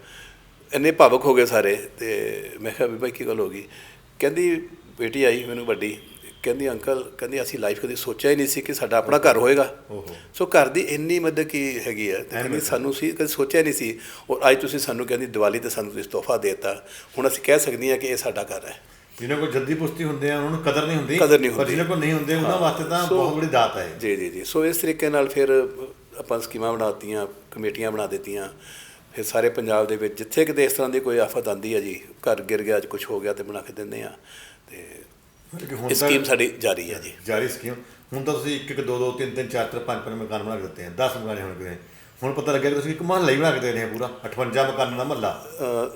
ਇੰਨੇ ਭਾਵਕ ਹੋ ਗਏ ਸਾਰੇ ਤੇ ਮੈਂ ਕਿਹਾ ਵੀ ਭਾਈ ਕੀ ਗੱਲ ਹੋ ਗਈ। ਕਹਿੰਦੀ ਬੇਟੀ ਆਈ ਮੈਨੂੰ ਵੱਡੀ। ਕਹਿੰਦੀ ਅੰਕਲ ਕਹਿੰਦੀ ਅਸੀਂ ਲਾਈਫ ਕਦੇ ਸੋਚਿਆ ਹੀ ਨਹੀਂ ਸੀ ਕਿ ਸਾਡਾ ਆਪਣਾ ਘਰ ਹੋਏਗਾ। ਸੋ ਘਰ ਦੀ ਇੰਨੀ ਮਦਦ ਕੀ ਹੈਗੀ ਹੈ ਤੇ ਕਹਿੰਦੀ ਸਾਨੂੰ ਸੀ ਕਦੇ ਸੋਚਿਆ ਨਹੀਂ ਸੀ। ਔਰ ਅੱਜ ਤੁਸੀਂ ਸਾਨੂੰ ਕਹਿੰਦੀ ਦੀਵਾਲੀ ਤੇ ਸਾਨੂੰ ਤੁਸੀਂ ਤੋਹਫਾ ਦੇਤਾ। ਹੁਣ ਅਸੀਂ ਕਹਿ ਸਕਦੇ ਹਾਂ ਕਿ ਇਹ ਸਾਡਾ ਘਰ ਹੈ। ਜਿਹਨਾਂ ਕੋਲ ਜੱਦੀ ਪੁਸ਼ਤੀ ਹੁੰਦੇ ਆ ਉਹਨਾਂ ਨੂੰ ਕਦਰ ਨਹੀਂ ਹੁੰਦੀ। ਕਦਰ ਨਹੀਂ ਪਰ। ਜਿਹਨਾਂ ਕੋਲ ਨਹੀਂ ਹੁੰਦੇ ਉਹਨਾਂ ਹਾਂ। ਵਾਸਤੇ ਤਾਂ ਬਹੁਤ ਬੜੀ ਦਾਤ ਹੈ। ਜੀ ਜੀ ਜੀ। ਸੋ ਇਸ ਤਰੀਕੇ ਨਾਲ ਫਿਰ ਆਪਾਂ ਸਕੀਮਾਂ ਬਣਾਤੀਆਂ ਕਮੇਟੀਆਂ ਬਣਾ ਦਿੱਤੀਆਂ। ਫਿਰ ਸਾਰੇ ਪੰਜਾਬ ਦੇ ਵਿੱਚ ਜਿੱਥੇ ਕਿਤੇ ਇਸ ਤਰ੍ਹਾਂ ਦੀ ਕੋਈ ਆਫਤ ਆਂਦੀ ਹੈ ਜੀ ਘਰ ਗਿਰ ਗਿਆ ਅੱਜ ਕੁਝ ਹੋ ਗਿਆ ਤੇ ਬਣਾ ਕੇ ਦਿੰਦੇ ਆ ਤੇ ਇਹ ਸਕੀਮ ਸਾਡੀ ਜਾਰੀ ਹੈ ਜੀ। ਜਾਰੀ ਸਕੀਮ ਹੁਣ ਤਾਂ ਤੁਸੀਂ ਇੱਕ ਇੱਕ ਦੋ ਦੋ ਤਿੰਨ ਤਿੰਨ ਚਾਰ ਚਾਰ ਪੰਜ ਪੰਜ ਮਕਾਨ ਬਣਾ ਕੇ ਦਿੱਤੇ ਆ। 10 ਮਕਾਨ ਹੁਣ ਕਿਤੇ ਹੁਣ ਪਤਾ ਲੱਗਿਆ ਕਿ ਤੁਸੀਂ ਇੱਕ ਮਹੱਲਾ ਹੀ ਬਣਾ ਕੇ ਦੇ ਰਹੇ ਆ ਪੂਰਾ 58 ਮਕਾਨਾਂ ਦਾ ਮਹੱਲਾ।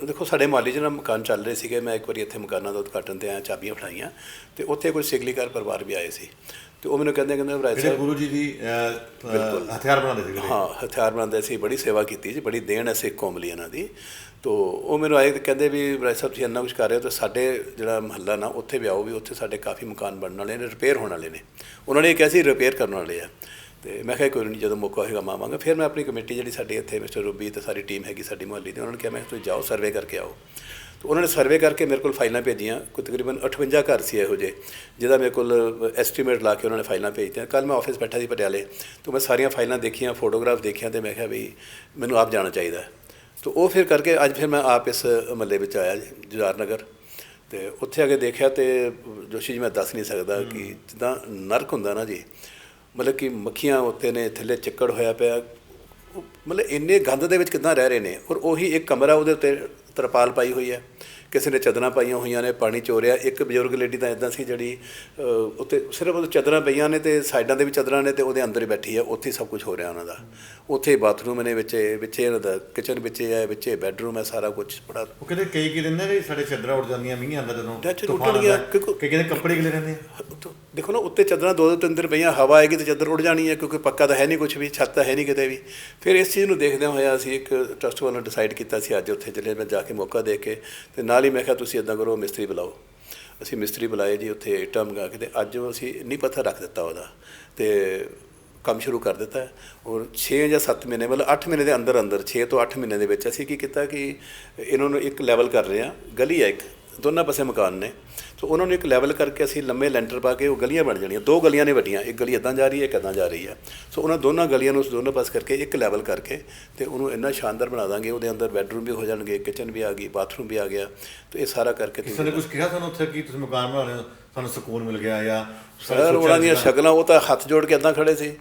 ਦੇਖੋ ਸਾਡੇ ਮਾਲੀ ਜਿਹੜਾ ਮਕਾਨ ਚੱਲ ਰਹੇ ਸੀਗੇ ਮੈਂ ਇੱਕ ਵਾਰੀ ਇੱਥੇ ਮਕਾਨਾਂ ਦਾ ਉਦਘਾਟਨ ਤੇ ਆਇਆ ਚਾਬੀਆਂ ਫੜਾਈਆਂ ਤੇ ਉੱਥੇ ਕੋਈ ਸਿਗਲੀਕਾਰ ਪਰਿਵਾਰ ਵੀ ਆਏ ਸੀ। ਤੇ ਉਹ ਮੈਨੂੰ ਕਹਿੰਦੇ ਕਹਿੰਦੇ ਭਰਾ ਜਿਹੜੇ ਸਾਹਿਬ ਗੁਰੂ ਜੀ ਦੀ ਹਥਿਆਰ ਬਣਾਉਂਦੇ ਸੀ ਹਾਂ ਹਥਿਆਰ ਬਣਾਉਂਦੇ ਸੀ ਬੜੀ ਸੇਵਾ ਕੀਤੀ ਜੀ ਬੜੀ ਦੇਣ ਹੈ ਸਿੱਖ ਕੌਮ ਲਈ ਇਹਨਾਂ ਦੀ। ਤੋ ਉਹ ਮੈਨੂੰ ਆਏ ਤੇ ਕਹਿੰਦੇ ਵੀ ਰਾਜ ਸਾਹਿਬ ਤੁਸੀਂ ਇੰਨਾ ਕੁਝ ਕਰ ਰਹੇ ਹੋ ਤਾਂ ਸਾਡੇ ਜਿਹੜਾ ਮਹੱਲਾ ਨਾ ਉੱਥੇ ਵੀ ਆਓ ਵੀ ਉੱਥੇ ਸਾਡੇ ਕਾਫੀ ਮਕਾਨ ਬਣਨ ਵਾਲੇ ਨੇ ਰਿਪੇਅਰ ਹੋਣ ਵਾਲੇ ਨੇ। ਉਹਨਾਂ ਨੇ ਇਹ ਕਿਹਾ ਸੀ ਰਿਪੇਅਰ ਕਰਨ ਵਾਲੇ ਆ। ਤੇ ਮੈਂ ਕਿਹਾ ਕੋਈ ਨਹੀਂ ਜਦੋਂ ਮੌਕਾ ਹੋਏਗਾ ਮੈਂ ਆਵਾਂਗਾ। ਫਿਰ ਮੈਂ ਆਪਣੀ ਕਮੇਟੀ ਜਿਹੜੀ ਸਾਡੀ ਇੱਥੇ ਮਿਸਟਰ ਰੂਬੀ ਤੇ ਸਾਰੀ ਟੀਮ ਹੈਗੀ ਸਾਡੀ ਮੁਹੱਲੀ ਦੀ ਉਹਨਾਂ ਨੇ ਕਿਹਾ ਮੈਂ ਤੁਸੀਂ ਜਾਓ ਸਰਵੇ ਕਰਕੇ ਆਓ। ਤੇ ਉਹਨਾਂ ਨੇ ਸਰਵੇ ਕਰਕੇ ਮੇਰੇ ਕੋਲ ਫਾਈਲਾਂ ਭੇਜੀਆਂ। ਕੋਈ ਤਕਰੀਬਨ 58 ਘਰ ਸੀ ਇਹੋ ਜਿਹੇ ਜਿਹਦਾ ਮੇਰੇ ਕੋਲ ਐਸਟੀਮੇਟ ਲਾ ਕੇ ਉਹਨਾਂ ਨੇ ਫਾਈਲਾਂ ਭੇਜਤੀਆਂ। ਕੱਲ ਮੈਂ ਆਫਿਸ ਬੈਠਾ ਸੀ ਪਟਿਆਲੇ ਤੋਂ ਮੈਂ ਸਾਰੀਆਂ ਫਾਈਲਾਂ ਦੇਖੀਆਂ ਫੋਟੋਗ੍ਰਾਫ ਦੇਖੀਆਂ ਤੇ ਮੈਂ ਕਿਹਾ ਵੀ ਮੈਨੂੰ ਆਪ ਜਾਣਾ ਚਾਹੀਦਾ। ਹੈ। ਉਹ ਫਿਰ ਕਰਕੇ ਅੱਜ ਫਿਰ ਮੈਂ ਆਪ ਇਸ ਮਹੱਲੇ ਵਿੱਚ ਆਇਆ ਜੀ, ਜੁਝਾਰ ਨਗਰ। ਤੇ ਉੱਥੇ ਆ ਕੇ ਦੇਖਿਆ ਤੇ ਜੋਸ਼ੀ ਜੀ ਮੈਂ ਦੱਸ ਨਹੀਂ ਸਕਦਾ ਕਿ ਜਿੱਦਾਂ ਨਰਕ ਹੁੰਦਾ ਨਾ ਜੀ ਮਤਲਬ ਕਿ ਮੱਖੀਆਂ ਉੱਤੇ ਨੇ ਥੱਲੇ ਚਿੱਕੜ ਹੋਇਆ ਪਿਆ। ਮਤਲਬ ਇੰਨੇ ਗੰਦ ਦੇ ਵਿੱਚ ਕਿੱਦਾਂ ਰਹਿ ਰਹੇ ਨੇ? ਔਰ ਉਹੀ ਇੱਕ ਕਮਰਾ ਉਹਦੇ ਉੱਤੇ ਤਰਪਾਲ ਪਾਈ ਹੋਈ ਹੈ। ਕਿਸੇ ਨੇ ਚਾਦਰਾਂ ਪਾਈਆਂ ਹੋਈਆਂ ਨੇ ਪਾਣੀ ਚੋਰਿਆ ਇੱਕ ਬਜ਼ੁਰਗ ਲੇਡੀ ਤਾਂ ਇਦਾਂ ਸੀ ਜਿਹੜੀ ਉੱਤੇ ਸਿਰਫ ਉਹ ਚਾਦਰਾਂ ਪਈਆਂ ਨੇ ਤੇ ਸਾਈਡਾਂ ਦੇ ਵੀ ਚਾਦਰਾਂ ਨੇ ਤੇ ਉਹਦੇ ਅੰਦਰ ਹੀ ਬੈਠੀ ਹੈ। ਉੱਥੇ ਸਭ ਕੁਝ ਹੋ ਰਿਹਾ ਉਹਨਾਂ ਦਾ। ਉੱਥੇ ਬਾਥਰੂਮ ਨੇ ਵਿੱਚ ਵਿੱਚੇ ਇਹਨਾਂ ਦਾ ਕਿਚਨ ਵਿੱਚੇ ਹੈ ਵਿੱਚੇ ਬੈੱਡਰੂਮ ਹੈ ਸਾਰਾ ਕੁਝ ਬੜਾ। ਉਹ ਕਹਿੰਦੇ ਕਈ ਕੀ ਦਿੰਦੇ ਨੇ ਸਾਡੇ ਚੱਦਰਾਂ ਉੱਡ ਜਾਂਦੀਆਂ ਮੀਂਹ ਆਉਂਦਾ ਜਦੋਂ ਉੱਡਣਗੀਆਂ, ਆਉਂਦਾ। ਕਿਉਂਕਿ- ਕਹਿੰਦੇ ਕੱਪੜੇ ਗਿਲੇ ਰਹਿੰਦੇ ਦੇਖੋ ਨਾ, ਉੱਤੇ ਚਾਦਰਾਂ ਦੋ ਦੋ ਤਿੰਨ ਦਿਨ ਪਈਆਂ, ਹਵਾ ਆਏਗੀ ਤੇ ਚਾਦਰ ਉੱਡ ਜਾਣੀ ਹੈ, ਕਿਉਂਕਿ ਪੱਕਾ ਤਾਂ ਹੈ ਨਹੀਂ ਕੁਝ ਵੀ, ਛੱਤ ਤਾਂ ਹੈ ਨਹੀਂ ਕਿਤੇ ਵੀ। ਫਿਰ ਇਸ ਚੀਜ਼ ਨੂੰ ਦੇਖਦਿਆਂ ਹੋਇਆ ਅਸੀਂ ਇੱਕ ਟਰਸਟ ਵੱਲੋਂ ਡਿਸਾਈਡ ਕੀਤਾ ਸੀ, ਅੱਜ ਉੱਥੇ ਚੱਲੇ, ਮੈਂ ਜਾ ਕੇ ਮੌਕਾ ਦੇ ਕੇ, ਤੇ ਨਾਲ ਹੀ ਮੈਂ ਕਿਹਾ, ਤੁਸੀਂ ਇਦਾਂ ਕਰੋ, ਮਿਸਤਰੀ ਬੁਲਾਓ। ਅਸੀਂ ਮਿਸਤਰੀ ਬੁਲਾਏ ਜੀ, ਉੱਥੇ ਇੱਟਾਂ ਮੰਗਾ ਕੇ, ਤੇ ਅੱਜ ਉਹ ਅਸੀਂ ਨਹੀਂ ਪੱਥਰ ਰੱਖ ਦਿੱਤਾ ਉਹਦਾ, ਤੇ ਕੰਮ ਸ਼ੁਰੂ ਕਰ ਦਿੱਤਾ। ਔਰ 6 ਜਾਂ 7 ਮਹੀਨੇ, ਮਤਲਬ 8 ਮਹੀਨੇ ਦੇ ਅੰਦਰ ਅੰਦਰ 6 ਤੋਂ 8 ਮਹੀਨੇ ਦੇ ਵਿੱਚ ਅਸੀਂ ਕੀ ਕੀਤਾ ਕਿ, ਇਹਨਾਂ ਨੂੰ ਇੱਕ ਲੈਵਲ ਕਰ ਰਹੇ ਹਾਂ, ਗਲੀ ਹੈ ਇੱਕ। ਦੋਨਾਂ ਪਾਸੇ ਮਕਾਨ ਨੇ। ਸੋ ਉਹਨਾਂ ਨੂੰ ਇੱਕ ਲੈਵਲ ਕਰਕੇ ਅਸੀਂ ਲੰਮੇ ਲੈਂਟਰ ਪਾ ਕੇ ਉਹ ਗਲੀਆਂ ਬਣ ਜਾਣੀਆਂ। ਦੋ ਗਲੀਆਂ ਨੇ ਵੱਡੀਆਂ ਇੱਕ ਗਲੀ ਇਦਾਂ ਜਾ ਰਹੀ ਹੈ ਇੱਕ ਇਦਾਂ ਜਾ ਰਹੀ ਹੈ। ਸੋ ਉਹਨਾਂ ਦੋਨਾਂ ਗਲੀਆਂ ਨੂੰ ਉਸ ਦੋਨੋਂ ਪਾਸ ਕਰਕੇ ਇੱਕ ਲੈਵਲ ਕਰਕੇ ਤੇ ਉਹਨੂੰ ਇੰਨਾ ਸ਼ਾਨਦਾਰ ਬਣਾ ਦਾਂਗੇ ਉਹਦੇ ਅੰਦਰ ਬੈੱਡਰੂਮ ਵੀ ਹੋ ਜਾਣਗੇ ਕਿਚਨ ਵੀ ਆ ਗਈ ਬਾਥਰੂਮ ਵੀ ਆ ਗਿਆ। ਤੇ ਇਹ ਸਾਰਾ ਕਰਕੇ ਕਿਸੇ ਨੇ ਕੁਝ ਕਿਹਾ ਤੁਹਾਨੂੰ ਉੱਥੇ ਕੀ ਤੁਸੀਂ ਮਕਾਨ ਬਣਾ ਰਹੇ ਹੋ ਤੁਹਾਨੂੰ ਸਕੂਨ ਮਿਲ ਗਿਆ ਜਾਂ ਸਰ ਉਹਨਾਂ ਦੀਆਂ ਸ਼ਕਲਾਂ ਉਹ ਤਾਂ ਹੱਥ ਜੋੜ ਕੇ ਇਦਾਂ ਖੜੇ ਸੀ।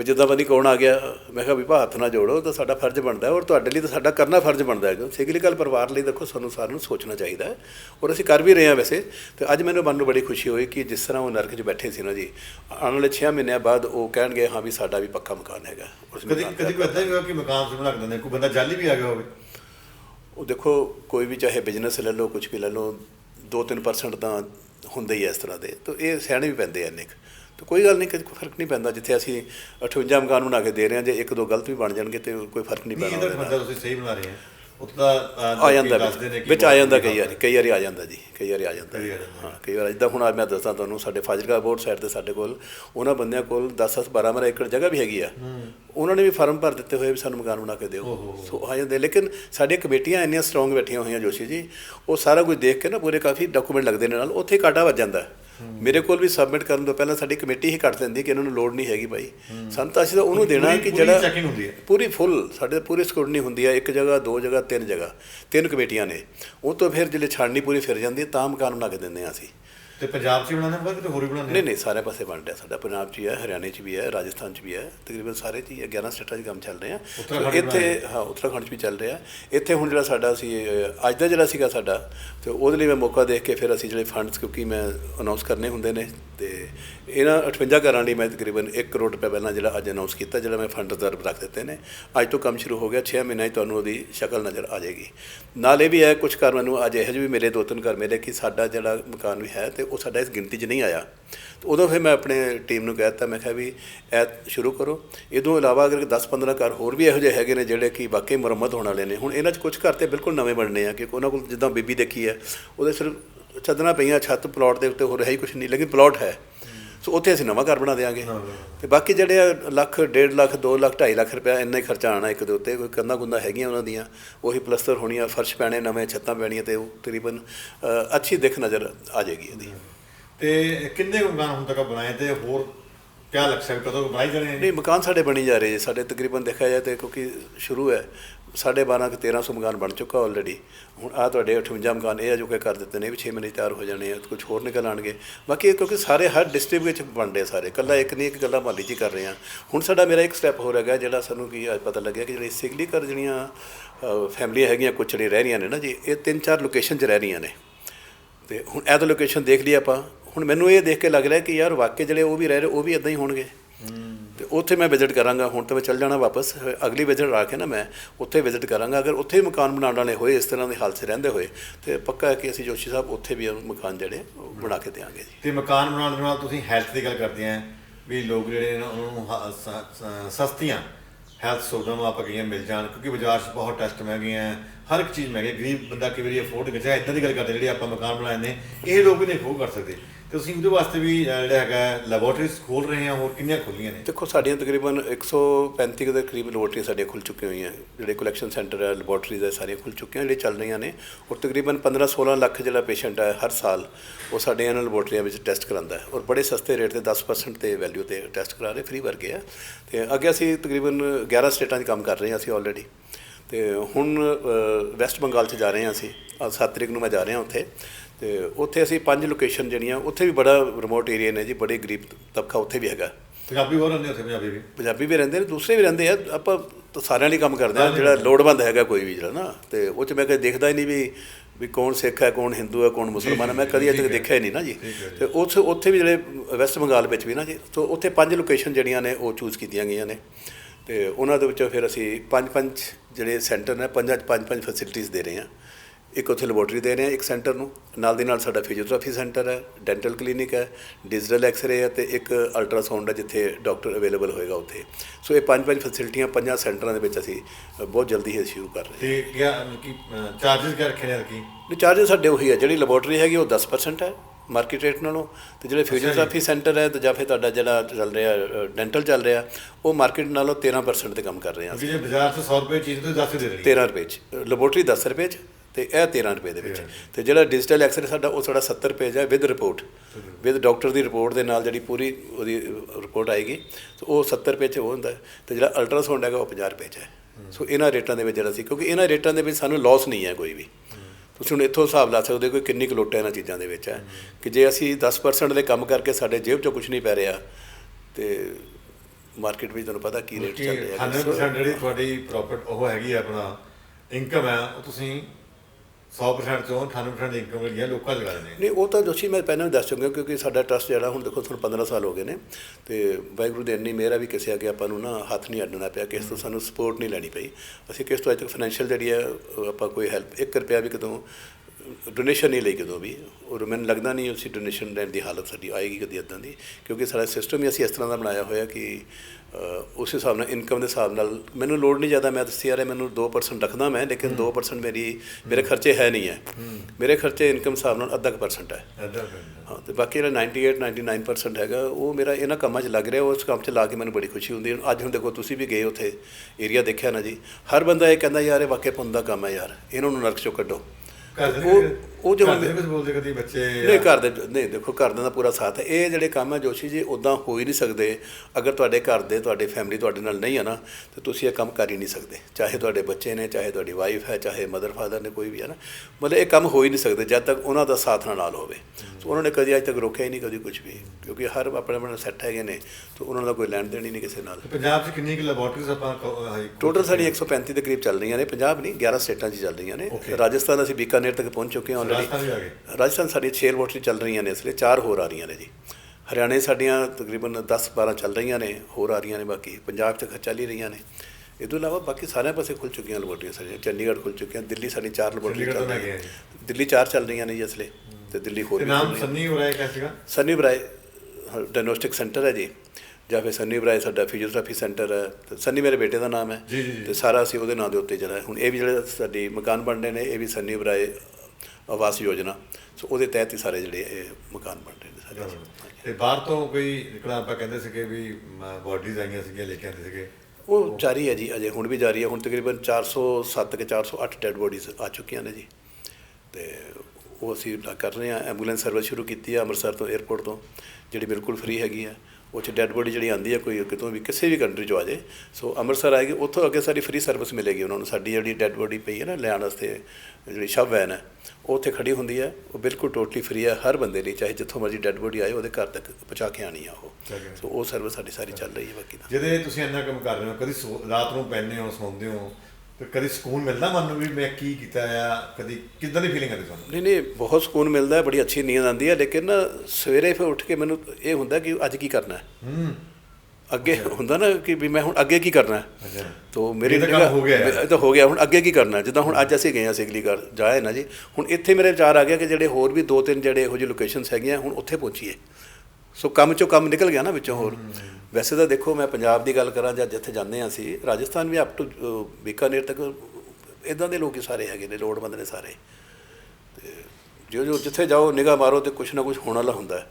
ਵੀ ਜਿੱਦਾਂ ਨਹੀਂ ਕੌਣ ਆ ਗਿਆ ਮੈਂ ਕਿਹਾ ਵੀ ਹੱਥ ਨਾ ਜੋੜੋ ਤਾਂ ਸਾਡਾ ਫਰਜ਼ ਬਣਦਾ ਔਰ ਤੁਹਾਡੇ ਲਈ ਤਾਂ ਸਾਡਾ ਕਰਨਾ ਫਰਜ਼ ਬਣਦਾ ਹੈ। ਸਿਗਲੀਕਲ ਪਰਿਵਾਰ ਲਈ ਦੇਖੋ ਸਾਨੂੰ ਸਾਰਿਆਂ ਨੂੰ ਸੋਚਣਾ ਚਾਹੀਦਾ ਹੈ ਔਰ ਅਸੀਂ ਕਰ ਵੀ ਰਹੇ ਹਾਂ ਵੈਸੇ। ਤੇ ਅੱਜ ਮੈਨੂੰ ਮਨ ਨੂੰ ਬੜੀ ਖੁਸ਼ੀ ਹੋਈ ਕਿ ਜਿਸ ਤਰ੍ਹਾਂ ਉਹ ਨਰਕ 'ਚ ਬੈਠੇ ਸੀ ਨਾ ਜੀ ਆਉਣ ਵਾਲੇ 6 ਮਹੀਨਿਆਂ ਬਾਅਦ ਉਹ ਕਹਿਣਗੇ ਹਾਂ ਵੀ ਸਾਡਾ ਵੀ ਪੱਕਾ ਮਕਾਨ ਹੈਗਾ। ਉਸ ਕਦੀ ਕਦੀ ਕੋਈ ਏਦਾਂ ਵੀ ਹੋਇਆ ਕਿ ਮਕਾਨ ਬਣਾ ਕੇ ਦਿੰਦੇ ਕੋਈ ਬੰਦਾ ਜਾਲੀ ਵੀ ਆ ਗਿਆ ਹੋਵੇ? ਉਹ ਦੇਖੋ ਕੋਈ ਵੀ ਚਾਹੇ ਬਿਜ਼ਨਸ ਲੈ ਲਓ ਕੁਝ ਵੀ ਲੈ ਲਓ 2-3% ਤਾਂ ਹੁੰਦੇ ਹੀ ਇਸ ਤਰ੍ਹਾਂ ਦੇ। ਤਾਂ ਇਹ ਸਿਆਣੇ ਵੀ ਪੈਂਦੇ ਆ ਇੰਨੇ ਕੁ। ਤਾਂ ਕੋਈ ਗੱਲ ਨਹੀਂ ਕੋਈ ਫ਼ਰਕ ਨਹੀਂ ਪੈਂਦਾ ਜਿੱਥੇ ਅਸੀਂ 58 ਮਕਾਨ ਬਣਾ ਕੇ ਦੇ ਰਹੇ ਹਾਂ ਜੇ ਇੱਕ ਦੋ ਗਲਤ ਵੀ ਬਣ ਜਾਣਗੇ ਤੇ ਕੋਈ ਫ਼ਰਕ ਨਹੀਂ ਪੈਣਾ। ਮਤਲਬ ਤੁਸੀਂ ਸਹੀ ਬਣਾ ਰਹੇ ਹੋ। ਅਹ, ਆ ਜਾਂਦਾ ਵਿੱਚ। ਆ ਜਾਂਦਾ ਕਈ ਵਾਰੀ ਕਈ ਵਾਰੀ ਆ ਜਾਂਦਾ ਜੀ ਕਈ ਵਾਰੀ ਆ ਜਾਂਦਾ। ਹਾਂ ਕਈ ਵਾਰ ਜਿੱਦਾਂ ਹੁਣ ਮੈਂ ਦੱਸਦਾ ਤੁਹਾਨੂੰ ਸਾਡੇ ਫਾਜ਼ਿਲਕਾ ਬੋਰਡ ਸਾਈਡ ਤੇ ਸਾਡੇ ਕੋਲ ਉਹਨਾਂ ਬੰਦਿਆਂ ਕੋਲ 10 10 12 12 ਏਕੜ ਜਗ੍ਹਾ ਵੀ ਹੈਗੀ ਆ। ਉਹਨਾਂ ਨੇ ਵੀ ਫਾਰਮ ਭਰ ਦਿੱਤੇ ਹੋਏ ਵੀ ਸਾਨੂੰ ਮਕਾਨ ਬਣਾ ਕੇ ਦਿਓ। ਸੋ ਆ ਜਾਂਦੇ ਲੇਕਿਨ ਸਾਡੀਆਂ ਕਮੇਟੀਆਂ ਇੰਨੀਆਂ ਸਟਰੋਂਗ ਬੈਠੀਆਂ ਹੋਈਆਂ ਜੋਸ਼ੀ ਜੀ ਉਹ ਸਾਰਾ ਕੁਝ ਦੇਖ ਕੇ ਨਾ ਪੂਰੇ ਕਾਫੀ ਡਾਕੂਮੈਂਟ ਲੱਗਦੇ ਨੇ ਨਾਲ ਉੱਥੇ ਕਾਟਾ ਵੱਜ ਜਾਂਦਾ। ਹੈ। ਮੇਰੇ ਕੋਲ ਵੀ ਸਬਮਿਟ ਕਰਨ ਤੋਂ ਪਹਿਲਾਂ ਸਾਡੀ ਕਮੇਟੀ ਹੀ ਕੱਟ ਦਿੰਦੀ ਕਿ ਇਹਨਾਂ ਨੂੰ ਲੋੜ ਨਹੀਂ ਹੈਗੀ ਭਾਈ ਸਾਨੂੰ ਤਾਂ ਅਸੀਂ ਤਾਂ ਉਹਨੂੰ ਦੇਣਾ ਕਿ ਜਿਹੜਾ checking ਹੁੰਦੀ ਹੈ। ਪੂਰੀ ਫੁੱਲ ਸਾਡੇ ਪੂਰੀ ਸਕਰੂਟਨੀ ਹੁੰਦੀ ਹੈ ਇੱਕ ਜਗ੍ਹਾ ਦੋ ਜਗ੍ਹਾ ਤਿੰਨ ਜਗ੍ਹਾ ਤਿੰਨ ਕਮੇਟੀਆਂ ਨੇ। ਉਹ ਤੋਂ ਫਿਰ ਜਿਹੜੇ ਛਾਣਨੀ ਪੂਰੀ ਫਿਰ ਜਾਂਦੀ ਹੈ ਤਾਂ ਮਕਾਨ ਬਣਾ ਕੇ ਦਿੰਦੇ ਹਾਂ ਅਸੀਂ। ਤੇ ਪੰਜਾਬ 'ਚ ਹੀ ਬਣਾਉਂਦੇ ਹੋ ਕਿਤੇ ਹੋਰ ਹੀ ਬਣਾਉਂਦੇ ਨਹੀਂ ਨਹੀਂ ਸਾਰੇ ਪਾਸੇ ਬਣ ਰਿਹਾ ਸਾਡਾ ਪੰਜਾਬ 'ਚ ਵੀ ਹੈ ਹਰਿਆਣੇ 'ਚ ਵੀ ਹੈ ਰਾਜਸਥਾਨ 'ਚ ਵੀ ਹੈ ਤਕਰੀਬਨ ਸਾਰੇ 'ਚ ਹੀ ਹੈ 11 ਸਟੇਟਾਂ 'ਚ ਕੰਮ ਚੱਲ ਰਿਹਾ ਇੱਥੇ ਹਾਂ ਉੱਤਰਾਖੰਡ 'ਚ ਵੀ ਚੱਲ ਰਿਹਾ। ਇੱਥੇ ਹੁਣ ਜਿਹੜਾ ਸਾਡਾ ਸੀ ਅੱਜ ਦਾ ਜਿਹੜਾ ਸੀਗਾ ਸਾਡਾ ਤੇ ਉਹਦੇ ਲਈ ਮੈਂ ਮੌਕਾ ਦੇਖ ਕੇ ਫਿਰ ਅਸੀਂ ਜਿਹੜੇ ਫੰਡਸ ਕਿਉਂਕਿ ਮੈਂ ਅਨਾਉਂਸ ਕਰਨੇ ਹੁੰਦੇ ਨੇ ਤੇ ਇਹਨਾਂ 58 ਘਰਾਂ ਲਈ ਮੈਂ ਤਕਰੀਬਨ 1 ਕਰੋੜ ਰੁਪਏ ਪਹਿਲਾਂ ਜਿਹੜਾ ਅੱਜ ਅਨਾਉਂਸ ਕੀਤਾ, ਜਿਹੜਾ ਮੈਂ ਫੰਡ ਰਿਜ਼ਰਵ ਰੱਖ ਦਿੱਤੇ ਨੇ। ਅੱਜ ਤੋਂ ਕੰਮ ਸ਼ੁਰੂ ਹੋ ਗਿਆ 6 ਮਹੀਨਿਆਂ 'ਚ ਤੁਹਾਨੂੰ ਉਹਦੀ ਸ਼ਕਲ ਨਜ਼ਰ ਆ ਜਾਏਗੀ। ਨਾਲ ਇਹ ਵੀ ਹੈ ਕੁਝ ਘਰ ਮੈਨੂੰ ਅੱਜ ਇਹੋ ਜਿਹੇ ਵੀ ਮਿਲੇ, ਦੋ ਤਿੰਨ ਘਰ ਮਿਲੇ ਕਿ ਸਾਡਾ ਜਿਹੜਾ ਮਕਾਨ ਵੀ ਹੈ ਤੇ ਉਹ ਸਾਡਾ ਇਸ ਗਿਣਤੀ 'ਚ ਨਹੀਂ ਆਇਆ। ਉਦੋਂ ਫਿਰ ਮੈਂ ਆਪਣੇ ਟੀਮ ਨੂੰ ਕਹਿ ਦਿੱਤਾ, ਮੈਂ ਕਿਹਾ ਵੀ ਇਹ ਸ਼ੁਰੂ ਕਰੋ। ਇਹ ਤੋਂ ਇਲਾਵਾ ਅਗਰ 10-15 ਘਰ ਹੋਰ ਵੀ ਇਹੋ ਜਿਹੇ ਹੈਗੇ ਨੇ ਜਿਹੜੇ ਕਿ ਵਾਕਈ ਮੁਰੰਮਤ ਹੋਣ ਵਾਲੇ ਨੇ, ਹੁਣ ਇਹਨਾਂ 'ਚ ਕੁਝ ਘਰ ਤੇ ਬਿਲਕੁਲ ਨਵੇਂ ਬਣਨੇ ਆ ਕਿ ਉਹਨਾਂ ਕੋਲ ਜਿੱਦਾਂ ਬੀਬੀ ਦੇਖੀ ਹੈ, ਉਹਦੇ ਸਿਰਫ ਚਾਦਰਾਂ ਪਈਆਂ ਛੱਤ ਪਲਾਟ ਦੇ ਉੱਤੇ ਹੋਰ ਹੈ ਹੀ ਕੁਝ ਨਹੀਂ, ਲੇਕਿਨ ਪਲਾਟ ਹੈ। ਸੋ ਉੱਥੇ ਅਸੀਂ ਨਵਾਂ ਘਰ ਬਣਾ ਦੇਵਾਂਗੇ ਤੇ ਬਾਕੀ ਜਿਹੜੇ ਲੱਖ ਡੇਢ ਲੱਖ 2 ਲੱਖ 2.5 ਲੱਖ ਰੁਪਏ ਇੰਨਾ ਖਰਚਾ ਆਣਾ ਇੱਕ ਦੇ ਉੱਤੇ ਕੋਈ ਕੰਧਾਂ ਕੁੰਧਾਂ ਹੈਗੀਆਂ ਉਹਨਾਂ ਦੀਆਂ ਉਹੀ ਪਲਸਤਰ ਹੋਣੀਆਂ ਫਰਸ਼ ਪੈਣੇ ਨਵੇਂ ਛੱਤਾਂ ਪੈਣੀਆਂ ਤੇ ਉਹ ਤਕਰੀਬਨ ਅੱਛੀ ਦਿੱਖ ਨਜ਼ਰ ਆ ਜਾਏਗੀ ਇਹਦੀ। ਤੇ ਕਿੰਨੇ ਕੁ ਮਕਾਨ ਹੁਣ ਤੱਕ ਬਣਾਏ ਤੇ ਹੋਰ ਕਿਆ ਲਕਸ਼ਯ ਹੈ ਕਦੋਂ ਬਣਾਈ ਜਾਣੇ ਨਹੀਂ ਮਕਾਨ ਸਾਡੇ ਬਣੀ ਜਾ ਰਹੇ ਜੀ। ਸਾਡੇ ਤਕਰੀਬਨ ਦੇਖਿਆ ਜਾਏ ਤੇ ਕਿਉਂਕਿ ਸ਼ੁਰੂ ਹੈ। ਸਾਢੇ ਬਾਰਾਂ ਕਿ 1300 ਮਕਾਨ ਬਣ ਚੁੱਕਾ ਆਲਰੇਡੀ ਹੁਣ ਆ ਤੁਹਾਡੇ 58 ਮਕਾਨ ਇਹ ਆ ਜੋ ਕਿ ਕਰ ਦਿੱਤੇ ਨੇ ਵੀ 6 ਮਹੀਨੇ ਤਿਆਰ ਹੋ ਜਾਣੇ ਆ ਕੁਝ ਹੋਰ ਨਿਕਲ ਆਣਗੇ। ਬਾਕੀ ਇਹ ਕਿਉਂਕਿ ਸਾਰੇ ਹਰ ਡਿਸਟ੍ਰਿਕਟ ਵਿੱਚ ਬਣ ਰਹੇ ਸਾਰੇ ਕੱਲਾ ਇੱਕ ਨਹੀਂ, ਇੱਕ ਗੱਲਾਂ ਮਾਲੀ ਜੀ ਕਰ ਰਹੇ ਆ। ਹੁਣ ਸਾਡਾ ਮੇਰਾ ਇੱਕ ਸਟੈਪ ਹੋ ਰਿਹਾ ਜਿਹੜਾ ਸਾਨੂੰ ਕੀ ਅੱਜ ਪਤਾ ਲੱਗਿਆ ਕਿ ਜਿਹੜੀ ਸਿਗਲੀ ਕਰ ਜਿਹੜੀਆਂ ਫੈਮਲੀਆਂ ਹੈਗੀਆਂ, ਕੁਛ ਜਿਹੜੇ ਰਹਿ ਰਹੀਆਂ ਨੇ ਨਾ ਜੀ, ਇਹ ਤਿੰਨ ਚਾਰ ਲੋਕੇਸ਼ਨ 'ਚ ਰਹਿ ਰਹੀਆਂ ਨੇ। ਤੇ ਹੁਣ ਇਹ ਤਾਂ ਲੋਕੇਸ਼ਨ ਦੇਖ ਲਈ ਆਪਾਂ, ਹੁਣ ਮੈਨੂੰ ਇਹ ਦੇਖ ਕੇ ਲੱਗ ਰਿਹਾ ਕਿ ਯਾਰ ਵਾਕਈ ਜਿਹੜੇ ਉਹ ਵੀ ਰਹਿ ਰਹੇ, ਉਹ ਵੀ ਇਦਾਂ ਹੀ ਹੋਣਗੇ। ਤੇ ਉੱਥੇ ਮੈਂ ਵਿਜ਼ਿਟ ਕਰਾਂਗਾ, ਹੁਣ ਤਾਂ ਮੈਂ ਚੱਲ ਜਾਣਾ ਵਾਪਸ, ਅਗਲੀ ਵਿਜ਼ਿਟ ਆ ਕੇ ਨਾ ਮੈਂ ਉੱਥੇ ਵਿਜ਼ਿਟ ਕਰਾਂਗਾ, ਅਗਰ ਉੱਥੇ ਮਕਾਨ ਬਣਾਉਣ ਵਾਲੇ ਹੋਏ, ਇਸ ਤਰ੍ਹਾਂ ਦੇ ਹਾਲ 'ਚ ਰਹਿੰਦੇ ਹੋਏ, ਤੇ ਪੱਕਾ ਹੈ ਕਿ ਅਸੀਂ ਜੋਸ਼ੀ ਸਾਹਿਬ ਉੱਥੇ ਵੀ ਉਹ ਮਕਾਨ ਜਿਹੜੇ ਉਹ ਬਣਾ ਕੇ ਦੇਵਾਂਗੇ ਜੀ ਤੇ ਮਕਾਨ ਬਣਾਉਣ ਦੇ ਨਾਲ ਤੁਸੀਂ ਹੈਲਥ ਦੀ ਗੱਲ ਕਰਦੇ ਆ, ਵੀ ਲੋਕ ਜਿਹੜੇ ਨੇ ਉਹਨਾਂ ਨੂੰ ਸਸਤੀਆਂ ਹੈਲਥ ਸੁਵਿਧਾਵਾਂ ਆਪਾਂ ਕਹੀਆਂ ਮਿਲ ਜਾਣ, ਕਿਉਂਕਿ ਬਾਜ਼ਾਰ 'ਚ ਬਹੁਤ ਟੈਸਟ ਮਹਿੰਗੀਆਂ ਹੈ ਹਰ ਇੱਕ ਚੀਜ਼ ਮਹਿੰਗੀ ਹੈ। ਗਰੀਬ ਬੰਦਾ ਕਈ ਵਾਰੀ ਅਫੋਰਡ ਕਰ ਚਾਹੇ ਇਦਾਂ ਦੀ ਗੱਲ ਕਰਦੇ ਜਿਹੜੇ ਆਪਾਂ ਮਕਾਨ ਬਣਾਏ ਨੇ, ਇਹ ਲੋਕ ਵੀ ਨਹੀਂ ਅਫੋਰਡ ਕਰ ਸਕਦੇ ਤੇ ਤੁਸੀਂ ਉਹਦੇ ਵਾਸਤੇ ਵੀ ਅਹ, ਜਿਹੜਾ ਹੈਗਾ ਲੈਬੋਰਟਰੀਜ਼ ਖੋਲ ਰਹੇ ਆ ਹੋਰ ਕਿੰਨੀਆਂ ਖੋਲੀਆਂ ਨੇ? ਦੇਖੋ ਸਾਡੀਆਂ ਤਕਰੀਬਨ 135 ਕੁ ਦੇ ਕਰੀਬ ਲੈਬੋਰਟਰੀਆਂ ਸਾਡੀਆਂ ਖੁੱਲ ਚੁੱਕੀਆਂ ਹੋਈਆਂ। ਜਿਹੜੇ ਕਲੈਕਸ਼ਨ ਸੈਂਟਰ ਹੈ ਲੈਬੋਰਟਰੀਜ਼ ਹੈ ਸਾਰੀਆਂ ਖੁੱਲ ਚੁੱਕੀਆਂ ਜਿਹੜੇ ਚੱਲ ਰਹੀਆਂ ਨੇ। ਔਰ ਤਕਰੀਬਨ 15-16 ਲੱਖ ਜਿਹੜਾ ਪੇਸ਼ੈਂਟ ਹੈ ਹਰ ਸਾਲ ਉਹ ਸਾਡੇ ਇਹਨਾਂ ਲੈਬੋਰਟਰੀਆਂ ਵਿੱਚ ਟੈਸਟ ਕਰਾਉਂਦਾ ਹੈ। ਔਰ ਬੜੇ ਸਸਤੇ ਰੇਟ ਤੇ 10% ਤੇ ਵੈਲਿਊ ਤੇ ਟੈਸਟ ਕਰਾ ਰਹੇ ਫ੍ਰੀ ਵਰਗੇ ਆ। ਤੇ ਅੱਗੇ ਅਸੀਂ ਤਕਰੀਬਨ 11 ਸਟੇਟਾਂ 'ਚ ਕੰਮ ਕਰ ਰਹੇ ਹਾਂ ਅਸੀਂ ਆਲਰੇਡੀ ਤੇ ਹੁਣ ਅ, ਵੈਸਟ ਬੰਗਾਲ 'ਚ ਜਾ ਰਹੇ ਹਾਂ ਅਸੀਂ। ਅੱਜ 7 ਤਰੀਕ ਨੂੰ ਮੈਂ ਜਾ ਰਿਹਾ ਉੱਥੇ। ਤੇ ਉੱਥੇ ਅਸੀਂ ਪੰਜ ਲੋਕੇਸ਼ਨ ਜਿਹੜੀਆਂ ਉੱਥੇ ਵੀ ਬੜਾ ਰਿਮੋਟ ਏਰੀਆ ਨੇ ਜੀ ਬੜੇ ਗਰੀਬ ਤਬਕਾ ਉੱਥੇ ਵੀ ਹੈਗਾ। ਪੰਜਾਬੀ ਹੋਰ ਹੁੰਦੇ ਉੱਥੇ ਪੰਜਾਬੀ ਵੀ? ਪੰਜਾਬੀ ਵੀ ਰਹਿੰਦੇ ਨੇ ਦੂਸਰੇ ਵੀ ਰਹਿੰਦੇ ਆ ਆਪਾਂ ਤਾਂ ਸਾਰਿਆਂ ਲਈ ਕੰਮ ਕਰਦੇ ਆ ਜਿਹੜਾ ਲੋੜਵੰਦ ਹੈਗਾ ਕੋਈ ਵੀ ਜਿਹੜਾ ਨਾ ਤੇ ਉਹ ਚ ਮੈਂ ਕਦੇ ਦੇਖਦਾ ਹੀ ਨਹੀਂ ਵੀ ਵੀ ਕੌਣ ਸਿੱਖ ਹੈ ਕੌਣ ਹਿੰਦੂ ਹੈ ਕੌਣ ਮੁਸਲਮਾਨ ਹੈ ਮੈਂ ਕਦੀ ਅਜੇ ਤੱਕ ਦੇਖਿਆ ਹੀ ਨਹੀਂ ਨਾ ਜੀ। ਤੇ ਉਸ ਉੱਥੇ ਵੀ ਜਿਹੜੇ ਵੈਸਟ ਬੰਗਾਲ ਵਿੱਚ ਵੀ ਨਾ ਜੀ ਤੋਂ ਉੱਥੇ ਪੰਜ ਲੋਕੇਸ਼ਨ ਜਿਹੜੀਆਂ ਨੇ ਉਹ ਚੂਜ਼ ਕੀਤੀਆਂ ਗਈਆਂ ਨੇ। ਤੇ ਉਹਨਾਂ ਦੇ ਵਿੱਚੋਂ ਫਿਰ ਅਸੀਂ ਪੰਜ ਪੰਜ ਜਿਹੜੇ ਸੈਂਟਰ ਨੇ ਪੰਜਾਂ 'ਚ ਪੰਜ ਪੰਜ ਫੈਸਿਲਿਟੀਜ਼ ਦੇ ਰਹੇ ਹਾਂ। ਇੱਕ ਉੱਥੇ ਲੈਬੋਰਟਰੀ ਦੇ ਰਹੇ ਹਾਂ ਇੱਕ ਸੈਂਟਰ ਨੂੰ। ਨਾਲ ਦੇ ਨਾਲ ਸਾਡਾ ਫਿਜ਼ੀਓਥੈਰੇਪੀ ਸੈਂਟਰ ਹੈ ਡੈਂਟਲ ਕਲੀਨਿਕ ਹੈ ਡਿਜੀਟਲ ਐਕਸਰੇ ਹੈ ਤੇ ਇੱਕ ਅਲਟਰਾਸਾਊਂਡ ਹੈ ਜਿੱਥੇ ਡਾਕਟਰ ਅਵੇਲੇਬਲ ਹੋਏਗਾ ਉੱਥੇ। ਸੋ ਇਹ ਪੰਜ ਪੰਜ ਫੈਸਿਲਿਟੀਆਂ ਪੰਜਾਂ ਸੈਂਟਰਾਂ ਦੇ ਵਿੱਚ ਅਸੀਂ ਬਹੁਤ ਜਲਦੀ ਹੀ ਸ਼ੁਰੂ ਕਰ ਰਹੇ ਹਾਂ। ਤੇ ਕਿਆ ਕਿ ਸਾਡੇ ਉਹੀ ਹੈ ਜਿਹੜੀ ਲੈਬੋਰਟਰੀ ਹੈਗੀ ਉਹ 10% ਹੈ ਮਾਰਕੀਟ ਰੇਟ ਨਾਲੋਂ। ਤੇ ਜਿਹੜੇ ਫਿਜ਼ੀਓਥੈਰੇਪੀ ਸੈਂਟਰ ਹੈ ਤੇ ਜਾਂ ਫਿਰ ਤੁਹਾਡਾ ਜਿਹੜਾ ਚੱਲ ਰਿਹਾ ਡੈਂਟਲ ਚੱਲ ਰਿਹਾ ਉਹ ਮਾਰਕੀਟ ਨਾਲੋਂ 13% ਤੇ ਕੰਮ ਕਰ ਰਹੇ ਹਾਂ ਜਿਹੜੇ ਬਾਜ਼ਾਰ ਤੋਂ 100 ਰੁਪਏ ਚੀਜ਼ ਤੋਂ 10 ਦੇ ਰਹੇ 13 ਰੁਪਏ ਚ। ਲੈਬੋਰਟਰੀ 10 ਰੁਪਏ ਚ ਤੇ ਇਹ 13 ਰੁਪਏ ਦੇ ਵਿੱਚ। ਤੇ ਜਿਹੜਾ ਡਿਜੀਟਲ ਐਕਸਰੇ ਸਾਡਾ ਉਹ ਸਾਡਾ 70 ਰੁਪਏ ਹੈ ਵਿਦ ਰਿਪੋਰਟ ਵਿਦ ਡਾਕਟਰ ਦੀ ਰਿਪੋਰਟ ਦੇ ਨਾਲ ਜਿਹੜੀ ਪੂਰੀ ਉਹਦੀ ਰਿਪੋਰਟ ਆਏਗੀ ਤੇ ਉਹ 70 ਰੁਪਏ 'ਚ ਉਹ ਹੁੰਦਾ। ਤੇ ਜਿਹੜਾ ਅਲਟਰਾਸਾਊਂਡ ਹੈਗਾ ਉਹ 50 ਰੁਪਏ 'ਚ ਹੈ। ਸੋ ਇਹਨਾਂ ਰੇਟਾਂ ਦੇ ਵਿੱਚ ਜਿਹੜਾ ਸੀ ਕਿਉਂਕਿ ਇਹਨਾਂ ਰੇਟਾਂ ਦੇ ਵਿੱਚ ਸਾਨੂੰ ਲਾਸ ਨਹੀਂ ਹੈ ਕੋਈ ਵੀ। ਤੁਸੀਂ ਹੁਣ ਇੱਥੋਂ ਹਿਸਾਬ ਲਾ ਸਕਦੇ ਹੋ ਕਿ ਕਿੰਨੀ ਕੁ ਲੁੱਟ ਹੈ ਇਹਨਾਂ ਚੀਜ਼ਾਂ ਦੇ ਵਿੱਚ ਹੈ। ਕਿ ਜੇ ਅਸੀਂ 10% ਦੇ ਕੰਮ ਕਰਕੇ ਸਾਡੇ ਜੇਬ 'ਚੋਂ ਕੁਝ ਨਹੀਂ ਪੈ ਰਿਹਾ ਤੇ ਮਾਰਕੀਟ ਵਿੱਚ ਤੁਹਾਨੂੰ ਪਤਾ ਕੀ ਰੇਟ ਚੱਲ ਰਿਹਾ ਹੈ 100% ਜਿਹੜੀ ਤੁਹਾਡੀ ਪ੍ਰੋਫਿਟ ਉਹ ਹੈਗੀ ਆਪਣਾ ਇਨਕਮ ਹੈ ਉਹ ਤੁਸੀਂ 100% ਚੋਂ 98% ਇਨਕਮ ਜਿਹੜੀ ਹੈ ਲੋਕਾਂ ਲਗਾ ਦਿੰਦੇ ਨਹੀਂ, ਉਹ ਤਾਂ ਜੋਸ਼ੀ, ਮੈਂ ਪਹਿਲਾਂ ਵੀ ਦੱਸ ਚੁੱਕਿਆ, ਕਿਉਂਕਿ ਸਾਡਾ ਟਰਸਟ ਜਿਹੜਾ, ਹੁਣ ਦੇਖੋ ਤੁਹਾਨੂੰ 15 ਸਾਲ ਹੋ ਗਏ ਨੇ, ਤੇ ਵਾਹਿਗੁਰੂ ਦੇ ਇੰਨੀ ਮੇਰਾ ਵੀ ਕਿਸੇ ਅੱਗੇ ਆਪਾਂ ਨੂੰ ਨਾ ਹੱਥ ਨਹੀਂ ਅੱਡਣਾ ਪਿਆ, ਕਿਸ ਤੋਂ ਸਾਨੂੰ ਸਪੋਰਟ ਨਹੀਂ ਲੈਣੀ ਪਈ। ਅਸੀਂ ਕਿਸ ਤੋਂ ਅੱਜ ਤੱਕ ਫਾਈਨੈਂਸ਼ੀਅਲ ਜਿਹੜੀ ਹੈ ਆਪਾਂ ਕੋਈ ਹੈਲਪ 1 ਰੁਪਿਆ ਵੀ ਕਦੋਂ ਡੋਨੇਸ਼ਨ ਨਹੀਂ ਲਈ ਕਦੋਂ ਵੀ। ਔਰ ਮੈਨੂੰ ਲੱਗਦਾ ਨਹੀਂ ਅਸੀਂ ਡੋਨੇਸ਼ਨ ਲੈਣ ਦੀ ਹਾਲਤ ਸਾਡੀ ਆਏਗੀ ਕਦੀ ਇਦਾਂ ਦੀ, ਕਿਉਂਕਿ ਸਾਡਾ ਸਿਸਟਮ ਹੀ ਅਸੀਂ ਇਸ ਤਰ੍ਹਾਂ ਦਾ ਬਣਾਇਆ ਹੋਇਆ ਕਿ ਉਸ ਹਿਸਾਬ ਨਾਲ ਇਨਕਮ ਦੇ ਹਿਸਾਬ ਨਾਲ ਮੈਨੂੰ ਲੋੜ ਨਹੀਂ ਜ਼ਿਆਦਾ ਮੈਂ ਦੱਸਿਆ ਰਿਹਾ ਮੈਨੂੰ 2% ਰੱਖਦਾ ਮੈਂ ਲੇਕਿਨ 2% ਮੇਰੀ ਮੇਰੇ ਖਰਚੇ ਹੈ ਨਹੀਂ ਹੈ। ਮੇਰੇ ਖਰਚੇ ਇਨਕਮ ਹਿਸਾਬ ਨਾਲ ਅੱਧਾ ਕੁ ਪਰਸੈਂਟ ਹੈ। ਹਾਂ ਤੇ ਬਾਕੀ ਜਿਹੜਾ 98 99% ਹੈਗਾ ਉਹ ਮੇਰਾ ਇਹਨਾਂ ਕੰਮਾਂ 'ਚ ਲੱਗ ਰਿਹਾ ਉਸ ਕੰਮ 'ਚ ਲਾ ਕੇ ਮੈਨੂੰ ਬੜੀ ਖੁਸ਼ੀ ਹੁੰਦੀ ਹੈ। ਅੱਜ ਹੁਣ ਦੇਖੋ ਤੁਸੀਂ ਵੀ ਗਏ ਉੱਥੇ ਏਰੀਆ ਦੇਖਿਆ ਨਾ ਜੀ। ਹਰ ਬੰਦਾ ਇਹ ਕਹਿੰਦਾ ਯਾਰ ਇਹ ਵਾਕਿਆ ਪੁੰਨ ਦਾ ਕੰਮ ਹੈ ਯਾਰ ਇਹਨਾਂ ਨੂੰ ਨਰਕ 'ਚੋਂ ਕੱਢੋ। ਉਹ- ਉਹ ਜੋ ਘਰ ਦੇ ਵਿੱਚ ਬੋਲਦੇ ਕਦੀ ਬੱਚੇ ਨਹੀਂ ਘਰ ਦੇ ਨਹੀਂ ਦੇਖੋ ਘਰਦਿਆਂ ਦਾ ਪੂਰਾ ਸਾਥ ਹੈ। ਇਹ ਜਿਹੜੇ ਕੰਮ ਹੈ ਜੋਸ਼ੀ ਜੀ ਉਦਾਂ ਹੋ ਹੀ ਨਹੀਂ ਸਕਦੇ। ਅਗਰ ਤੁਹਾਡੇ ਘਰ ਦੇ ਤੁਹਾਡੇ ਫੈਮਿਲੀ ਤੁਹਾਡੇ ਨਾਲ ਨਹੀਂ ਹੈ ਨਾ ਤੇ ਤੁਸੀਂ ਇਹ ਕੰਮ ਕਰ ਹੀ ਨਹੀਂ ਸਕਦੇ। ਚਾਹੇ ਤੁਹਾਡੇ ਬੱਚੇ ਨੇ ਚਾਹੇ ਤੁਹਾਡੀ ਵਾਈਫ ਹੈ ਚਾਹੇ ਮਦਰ ਫਾਦਰ ਨੇ ਕੋਈ ਵੀ ਹੈ ਨਾ। ਮਤਲਬ ਇਹ ਕੰਮ ਹੋ ਹੀ ਨਹੀਂ ਸਕਦੇ ਜਦ ਤੱਕ ਉਹਨਾਂ ਦਾ ਸਾਥ ਨਾ ਨਾਲ ਹੋਵੇ। ਸੋ ਉਹਨਾਂ ਨੇ ਕਦੀ ਅੱਜ ਤੱਕ ਰੋਕਿਆ ਹੀ ਨਹੀਂ ਕਦੀ ਕੁਝ ਵੀ। ਕਿਉਂਕਿ ਹਰ ਆਪਣੇ ਆਪਣੇ ਸੈੱਟ ਹੈਗੇ ਨੇ ਤੇ ਉਹਨਾਂ ਦਾ ਕੋਈ ਲੈਣ ਦੇਣ ਹੀ ਨਹੀਂ ਕਿਸੇ ਨਾਲ। ਪੰਜਾਬ 'ਚ ਕਿੰਨੀ ਕੁ ਲੈਬੋਰਟਰੀਜ਼ ਆਪਾਂ ਟੋਟਲ ਸਾਡੀ 135 ਦੇ ਕਰੀਬ ਚੱਲ ਰਹੀਆਂ ਨੇ। ਪੰਜਾਬ ਨਹੀਂ 11 ਸਟੇਟਾਂ 'ਚ ਚੱਲ ਰਹੀਆਂ ਨੇ. ਰਾਜਸਥਾਨ ਅਸੀਂ ਬੀਕਾਨੇਰ ਤੱਕ ਪਹੁੰਚ ਚੁੱਕੇ ਹਾਂ ਰਾਜਸਥਾਨ ਵੀ ਆ ਰਾਜਸਥਾਨ ਸਾਡੀਆਂ 6 ਲੈਬੋਰਟਰੀ ਚੱਲ ਰਹੀਆਂ ਨੇ ਇਸ ਲਈ 4 ਹੋਰ ਆ ਰਹੀਆਂ ਨੇ ਜੀ। ਹਰਿਆਣੇ ਸਾਡੀਆਂ ਤਕਰੀਬਨ 10 12 ਚੱਲ ਰਹੀਆਂ ਨੇ ਹੋਰ ਆ ਰਹੀਆਂ ਨੇ ਬਾਕੀ ਪੰਜਾਬ 'ਚ ਚੱਲ ਹੀ ਰਹੀਆਂ ਨੇ। ਇਹ ਤੋਂ ਇਲਾਵਾ ਬਾਕੀ ਸਾਰਿਆਂ ਪਾਸੇ ਖੁੱਲ ਚੁੱਕੀਆਂ ਲੈਬੋਰਟਰੀਆਂ ਸਾਡੀਆਂ ਚੰਡੀਗੜ੍ਹ ਖੁੱਲ ਚੁੱਕੀਆਂ ਦਿੱਲੀ ਸਾਡੀ 4 ਲੈਬੋਰਟਰੀ ਚੱਲ ਰਹੀਆਂ ਕੇ ਦਿੱਲੀ 4 ਚੱਲ ਰਹੀਆਂ ਨੇ ਜੀ ਇਸ ਲਈ ਤੇ ਦਿੱਲੀ ਹੋਰ ਨਾਮ। ਸੰਨੀ ਰਿਹਾ ਕਿਆ ਸੀਗਾ? ਸਨੀ ਬਰਾਏ ਡਾਇਗਨੋਸਟਿਕ ਸੈਂਟਰ ਹੈ ਜੀ। ਜਾਂ ਫਿਰ ਸਨੀ ਬਰਾਏ ਸਾਡਾ ਫਿਜ਼ੀਓਥੈਰੇਪੀ ਸੈਂਟਰ ਹੈ। ਸਨੀ ਮੇਰੇ ਬੇਟੇ ਦਾ ਨਾਮ ਹੈ। ਤੇ ਸਾਰਾ ਅਸੀਂ ਉਹਦੇ ਨਾਂ ਦੇ ਉੱਤੇ ਜਿਹੜਾ। ਹੁਣ ਇਹ ਵੀ ਜਿਹੜੇ ਸਾਡੀ ਮਕਾਨ ਬਣਨੇ ਨੇ ਇਹ ਵੀ ਸਨੀ ਬਰਾਏ ਆਵਾਸ ਯੋਜਨਾ ਸੋ ਉਹਦੇ ਤਹਿਤ ਹੀ ਸਾਰੇ ਜਿਹੜੇ ਮਕਾਨ ਬਣ ਰਹੇ ਨੇ ਸਾਰੇ ਤੇ ਬਾਹਰ ਤੋਂ ਕੋਈ ਨਿਕਲਾ ਆਪਾਂ ਕਹਿੰਦੇ ਸੀਗੇ ਵੀ ਬਾਡੀਜ਼ ਆਈਆਂ ਸੀਗੀਆਂ ਲੈ ਕੇ ਆਉਂਦੇ ਸੀਗੇ? ਉਹ ਜਾਰੀ ਹੈ ਜੀ ਅਜੇ ਹੁਣ ਵੀ ਜਾਰੀ ਹੈ ਹੁਣ ਤਕਰੀਬਨ 407 ਕੇ 408 ਡੈਡ ਬੋਡੀਜ਼ ਆ ਚੁੱਕੀਆਂ ਨੇ ਜੀ। ਤੇ ਉਹ ਅਸੀਂ ਕਰ ਰਹੇ ਹਾਂ ਐਂਬੂਲੈਂਸ ਸਰਵਿਸ ਸ਼ੁਰੂ ਕੀਤੀ ਹੈ ਅੰਮ੍ਰਿਤਸਰ ਤੋਂ 에ਅਰਪੋਰਟ ਤੋਂ ਜਿਹੜੀ ਬਿਲਕੁਲ ਫ੍ਰੀ ਹੈਗੀ ਹੈ। ਉਹ 'ਚ ਡੈੱਡ ਬੋਡੀ ਜਿਹੜੀ ਆਂਦੀ ਹੈ ਕੋਈ ਕਿਤੋਂ ਵੀ ਕਿਸੇ ਵੀ ਕੰਟਰੀ 'ਚੋਂ ਆ ਜਾਏ। ਸੋ ਅੰਮ੍ਰਿਤਸਰ ਆਏਗੀ ਉੱਥੋਂ ਅੱਗੇ ਸਾਡੀ ਫ੍ਰੀ ਸਰਵਿਸ ਮਿਲੇਗੀ ਉਹਨਾਂ ਨੂੰ। ਸਾਡੀ ਜਿਹੜੀ ਡੈੱਡ ਬੋਡੀ ਪਈ ਹੈ ਨਾ ਲੈਣ ਵਾਸਤੇ ਜਿਹੜੀ ਸ਼ਵ ਵੈਨ ਹੈ ਉਹ ਉੱਥੇ ਖੜੀ ਹੁੰਦੀ ਹੈ। ਉਹ ਬਿਲਕੁਲ ਟੋਟਲੀ ਫ੍ਰੀ ਹੈ ਹਰ ਬੰਦੇ ਲਈ ਚਾਹੇ ਜਿੱਥੋਂ ਮਰਜ਼ੀ ਡੈੱਡ ਬੋਡੀ ਆਏ ਉਹਦੇ ਘਰ ਤੱਕ ਪਹੁੰਚਾ ਕੇ ਆਣੀ ਆ ਉਹ। ਸੋ ਉਹ ਸਰਵਿਸ ਸਾਡੀ ਸਾਰੀ ਚੱਲ ਰਹੀ ਹੈ ਬਾਕੀ ਦਾ ਜਿਹਦੇ ਤੁਸੀਂ ਇੰਨਾ ਕੰਮ ਕਰ ਰਹੇ ਹੋ ਕਦੀ ਰਾਤ ਨੂੰ ਪੈਂਦੇ ਹੋ ਸੌਂਦੇ ਹੋ ਤੇ ਕਦੀ ਸਕੂਨ ਮਿਲਦਾ ਮਨ ਨੂੰ ਵੀ ਮੈਂ ਕੀ ਕੀਤਾ ਆ ਕਦੀ ਕਿੱਦਾਂ ਦੀ ਫੀਲਿੰਗ ਆਉਂਦੀ ਤੁਹਾਨੂੰ ਨਹੀਂ ਨਹੀਂ ਬਹੁਤ ਸਕੂਨ ਮਿਲਦਾ ਹੈ ਬੜੀ ਅੱਛੀ ਨੀਂਦ ਆਉਂਦੀ ਹੈ ਲੇਕਿਨ ਸਵੇਰੇ ਫਿਰ ਉੱਠ ਕੇ ਮੈਨੂੰ ਇਹ ਹੁੰਦਾ ਕਿ ਅੱਜ ਕੀ ਕਰਨਾ ਹੈ? ਹੂੰ। ਅੱਗੇ ਹੁੰਦਾ ਨਾ ਕਿ ਵੀ ਮੈਂ ਹੁਣ ਅੱਗੇ ਕੀ ਕਰਨਾ ਹੈ? ਅੱਛਾ। ਤੋ ਮੇਰੀ ਤਾਂ ਹੋ ਗਿਆ। ਹੈ। ਇਹ ਤਾਂ ਹੋ ਗਿਆ ਹੁਣ ਅੱਗੇ ਕੀ ਕਰਨਾ? ਜਿੱਦਾਂ ਹੁਣ ਅੱਜ ਅਸੀਂ ਗਏ ਹਾਂ ਸਿਗਲੀ ਘਰ ਜਾਏ ਨਾ ਜੀ। ਹੁਣ ਇੱਥੇ ਮੇਰੇ ਵਿਚਾਰ ਆ ਗਿਆ ਕਿ ਜਿਹੜੇ ਹੋਰ ਵੀ ਦੋ ਤਿੰਨ ਜਿਹੜੇ ਇਹੋ ਜਿਹੇ ਲੋਕੇਸ਼ਨਸ ਹੈਗੀਆਂ ਹੁਣ ਉੱਥੇ ਪਹੁੰਚੀਏ। ਸੋ ਕੰਮ ਚੋਂ ਕੰਮ ਨਿਕਲ ਗਿਆ ਨਾ ਵਿੱਚੋਂ ਹੋਰ। ਵੈਸੇ ਤਾਂ ਦੇਖੋ ਮੈਂ ਪੰਜਾਬ ਦੀ ਗੱਲ ਕਰਾਂ ਜਾਂ ਜਿੱਥੇ ਜਾਂਦੇ ਹਾਂ ਅਸੀਂ ਰਾਜਸਥਾਨ ਵੀ ਅਪ ਟੂ ਬੀਕਾਨੇਰ ਤੱਕ ਇਦਾਂ ਦੇ ਲੋਕ ਹੀ ਸਾਰੇ ਹੈਗੇ ਨੇ ਲੋੜਵੰਦ ਨੇ ਸਾਰੇ। ਤੇ ਜੋ ਜੋ ਜਿੱਥੇ ਜਾਓ ਨਿਗਾਹ ਮਾਰੋ ਤੇ ਕੁਛ ਨਾ ਕੁਛ ਹੋਣ ਵਾਲਾ ਹੁੰਦਾ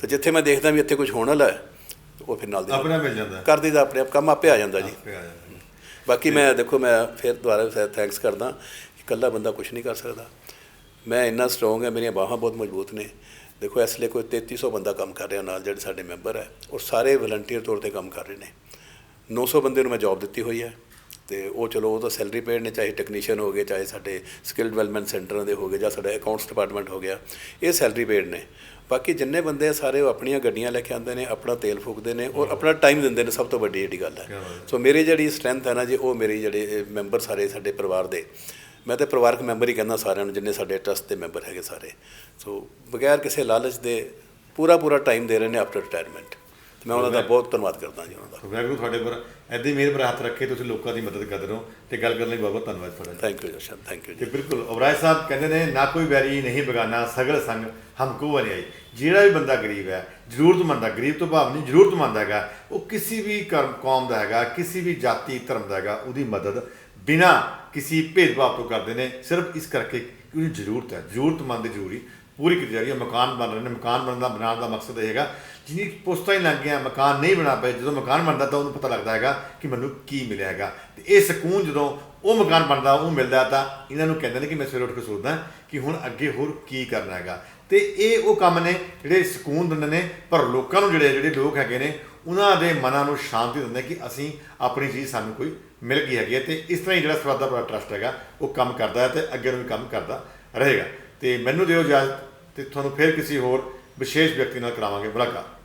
ਤੇ ਜਿੱਥੇ ਮੈਂ ਦੇਖਦਾ ਵੀ ਇੱਥੇ ਕੁਛ ਹੋਣ ਵਾਲਾ ਹੈ ਉਹ ਫਿਰ ਨਾਲ ਦੀ ਆਪਣਾ ਮਿਲ ਜਾਂਦਾ। ਕਰ ਦਈਦਾ ਆਪਣੇ ਆਪ ਕੰਮ ਆਪੇ ਆ ਜਾਂਦਾ ਜੀ। ਆ। ਬਾਕੀ ਮੈਂ ਦੇਖੋ ਮੈਂ ਫਿਰ ਦੁਬਾਰਾ ਥੈਂਕਸ ਕਰਦਾ ਇਕੱਲਾ ਬੰਦਾ ਕੁਝ ਨਹੀਂ ਕਰ ਸਕਦਾ। ਮੈਂ ਇੰਨਾ ਸਟਰੋਂਗ ਹੈ ਮੇਰੀਆਂ ਬਾਹਾਂ ਬਹੁਤ ਮਜ਼ਬੂਤ ਨੇ। ਦੇਖੋ ਇਸ ਲਈ ਕੋਈ 3300 ਬੰਦਾ ਕੰਮ ਕਰ ਰਿਹਾ ਨਾਲ ਜਿਹੜੇ ਸਾਡੇ ਮੈਂਬਰ ਹੈ ਔਰ ਸਾਰੇ ਵਲੰਟੀਅਰ ਤੌਰ ਤੇ ਕੰਮ ਕਰ ਰਹੇ ਨੇ। 900 ਬੰਦੇ ਨੂੰ ਮੈਂ ਜੌਬ ਦਿੱਤੀ ਹੋਈ ਹੈ ਤੇ ਉਹ ਚਲੋ ਉਹ ਤਾਂ ਸੈਲਰੀ ਪੇਡ ਨੇ ਚਾਹੇ ਟੈਕਨੀਸ਼ੀਅਨ ਹੋ ਗਏ ਚਾਹੇ ਸਾਡੇ ਸਕਿੱਲ ਡਿਵੈਲਪਮੈਂਟ ਸੈਂਟਰਾਂ ਦੇ ਹੋ ਗਏ ਜਾਂ ਸਾਡਾ ਅਕਾਊਂਟਸ ਡਿਪਾਰਟਮੈਂਟ ਹੋ ਗਿਆ ਇਹ ਸੈਲਰੀ ਪੇਡ ਨੇ। ਬਾਕੀ ਜਿੰਨੇ ਬੰਦੇ ਆ ਸਾਰੇ ਉਹ ਆਪਣੀਆਂ ਗੱਡੀਆਂ ਲੈ ਕੇ ਆਉਂਦੇ ਨੇ ਆਪਣਾ ਤੇਲ ਫੂਕਦੇ ਨੇ ਔਰ ਆਪਣਾ ਟਾਈਮ ਦਿੰਦੇ ਨੇ ਸਭ ਤੋਂ ਵੱਡੀ ਜਿਹੜੀ ਗੱਲ ਹੈ। ਸੋ ਮੇਰੀ ਜਿਹੜੀ ਸਟਰੈਂਥ ਹੈ ਨਾ ਜੀ ਉਹ ਮੇਰੀ ਜਿਹੜੇ ਮੈਂਬਰ ਸਾਰੇ ਸਾਡੇ ਪਰਿਵਾਰ ਦੇ ਮੈਂ ਤੇ ਪਰਿਵਾਰਕ ਮੈਂਬਰ ਹੀ ਕਹਿੰਦਾ ਸਾਰਿਆਂ ਨੂੰ ਜਿੰਨੇ ਸਾਡੇ ਟਰਸਟ ਦੇ ਮੈਂਬਰ ਹੈਗੇ ਸਾਰੇ। ਸੋ ਬਗੈਰ ਕਿਸੇ ਲਾਲਚ ਦੇ ਪੂਰਾ ਪੂਰਾ ਟਾਈਮ ਦੇ ਰਹੇ ਨੇ ਆਫਟਰ ਰਿਟਾਇਰਮੈਂਟ ਤੇ ਮੈਂ ਉਹਨਾਂ ਦਾ ਬਹੁਤ ਧੰਨਵਾਦ ਕਰਦਾ ਜੀ ਉਹਨਾਂ ਦਾ। ਵਾਹਿਗੁਰੂ ਤੁਹਾਡੇ ਪਰ ਐਦੀ ਮਿਹਰ ਪਰ ਹੱਥ ਰੱਖੇ ਤੁਸੀਂ ਲੋਕਾਂ ਦੀ ਮਦਦ ਕਰਦੇ ਰਹੋ ਤੇ ਗੱਲ ਕਰਨ ਲਈ ਬਹੁਤ ਬਹੁਤ ਧੰਨਵਾਦ ਤੁਹਾਡਾ thank you Jashan thank you ਤੇ ਜੀ। ਬਿਲਕੁਲ ਅਬਰਾਏ ਸਾਹਿਬ ਕਹਿੰਦੇ ਨੇ ਨਾ ਕੋਈ ਵੈਰੀ ਨਹੀਂ ਬਗਾਨਾ ਸਗਲ ਸੰਗ ਹਮਕੋ ਵਰਿਆਈ ਜਿਹੜਾ ਵੀ ਬੰਦਾ ਗਰੀਬ ਹੈ ਜ਼ਰੂਰਤਮੰਦ ਹੈ ਗਰੀਬ ਤੋਂ ਭਾਵ ਨਹੀਂ ਜ਼ਰੂਰਤਮੰਦ ਹੈਗਾ ਉਹ ਕਿਸੇ ਵੀ ਕਰਮ ਕੌਮ ਦਾ ਹੈਗਾ ਕਿਸੇ ਵੀ ਜਾਤੀ ਧਰਮ ਦਾ ਹੈਗਾ ਉਹਦੀ ਮਦਦ ਬਿਨਾ ਕਿਸੇ ਭੇਦਭਾਵ ਤੋਂ ਕਰਦੇ ਨੇ, ਸਿਰਫ ਇਸ ਕਰਕੇ ਕਿ ਉਹਨੂੰ ਜ਼ਰੂਰਤ ਹੈ, ਜ਼ਰੂਰਤਮੰਦ ਜ਼ਰੂਰੀ, ਪੂਰੀ ਕੀਤੀ ਜਾ ਰਹੀ ਹੈ ਮਕਾਨ ਬਣ ਰਹੇ ਨੇ, ਮਕਾਨ ਬਣਨ ਦਾ, ਬਣਾਉਣ ਦਾ ਮਕਸਦ ਇਹ ਹੈਗਾ ਜਿਹਨੀ ਪੁਸਤਾਂ ਹੀ ਲੱਗ ਗਿਆ ਮਕਾਨ ਨਹੀਂ ਬਣਾ ਪਏ, ਜਦੋਂ ਮਕਾਨ ਬਣਦਾ ਤਾਂ ਉਹਨੂੰ ਪਤਾ ਲੱਗਦਾ ਹੈਗਾ ਕਿ ਮੈਨੂੰ ਕੀ ਮਿਲਿਆ ਹੈਗਾ। ਤੇ ਇਹ ਸਕੂਨ ਜਦੋਂ ਉਹ ਮਕਾਨ ਬਣਦਾ, ਉਹ ਮਿਲਦਾ ਤਾਂ ਇਹਨਾਂ ਨੂੰ ਕਹਿੰਦੇ ਨੇ ਕਿ ਮੈਂ ਸਵੇਰੇ ਉੱਠ ਕੇ ਸੋਚਦਾ ਕਿ ਹੁਣ ਅੱਗੇ ਹੋਰ ਕੀ ਕਰਨਾ ਹੈਗਾ। ਤੇ ਇਹ ਉਹ ਕੰਮ ਨੇ ਜਿਹੜੇ ਸਕੂਨ ਦਿੰਦੇ ਨੇ, ਪਰ ਲੋਕਾਂ ਨੂੰ ਜਿਹੜੇ ਜਿਹੜੇ ਲੋਕ ਹੈਗੇ ਨੇ, ਉਹਨਾਂ ਦੇ ਮਨਾਂ ਨੂੰ ਸ਼ਾਂਤੀ ਦਿੰਦੇ ਕਿ ਅਸੀਂ ਆਪਣੀ ਚੀਜ਼ ਸਾਨੂੰ ਕੋਈ ਮਿਲ ਗਈ ਹੈਗੀ ਹੈ ਤੇ ਇਸ ਤਰ੍ਹਾਂ ਹੀ ਜਿਹੜਾ ਸਵਾਦਾ ਭਰਾ ਟਰਸਟ ਹੈਗਾ, ਉਹ ਕੰਮ ਕਰਦਾ ਹੈ ਤੇ ਅੱਗੇ ਨੂੰ ਵੀ ਕੰਮ ਕਰਦਾ ਰਹੇਗਾ। ਤੇ ਮੈਨੂੰ ਦਿਓ ਇਜਾਜ਼ਤ ਤੇ ਤੁਹਾਨੂੰ ਫਿਰ ਕਿਸੇ ਹੋਰ ਵਿਸ਼ੇਸ਼ ਵਿਅਕਤੀ ਨਾਲ ਕਰਾਵਾਂਗੇ ਮੁਲਾਕਾਤ।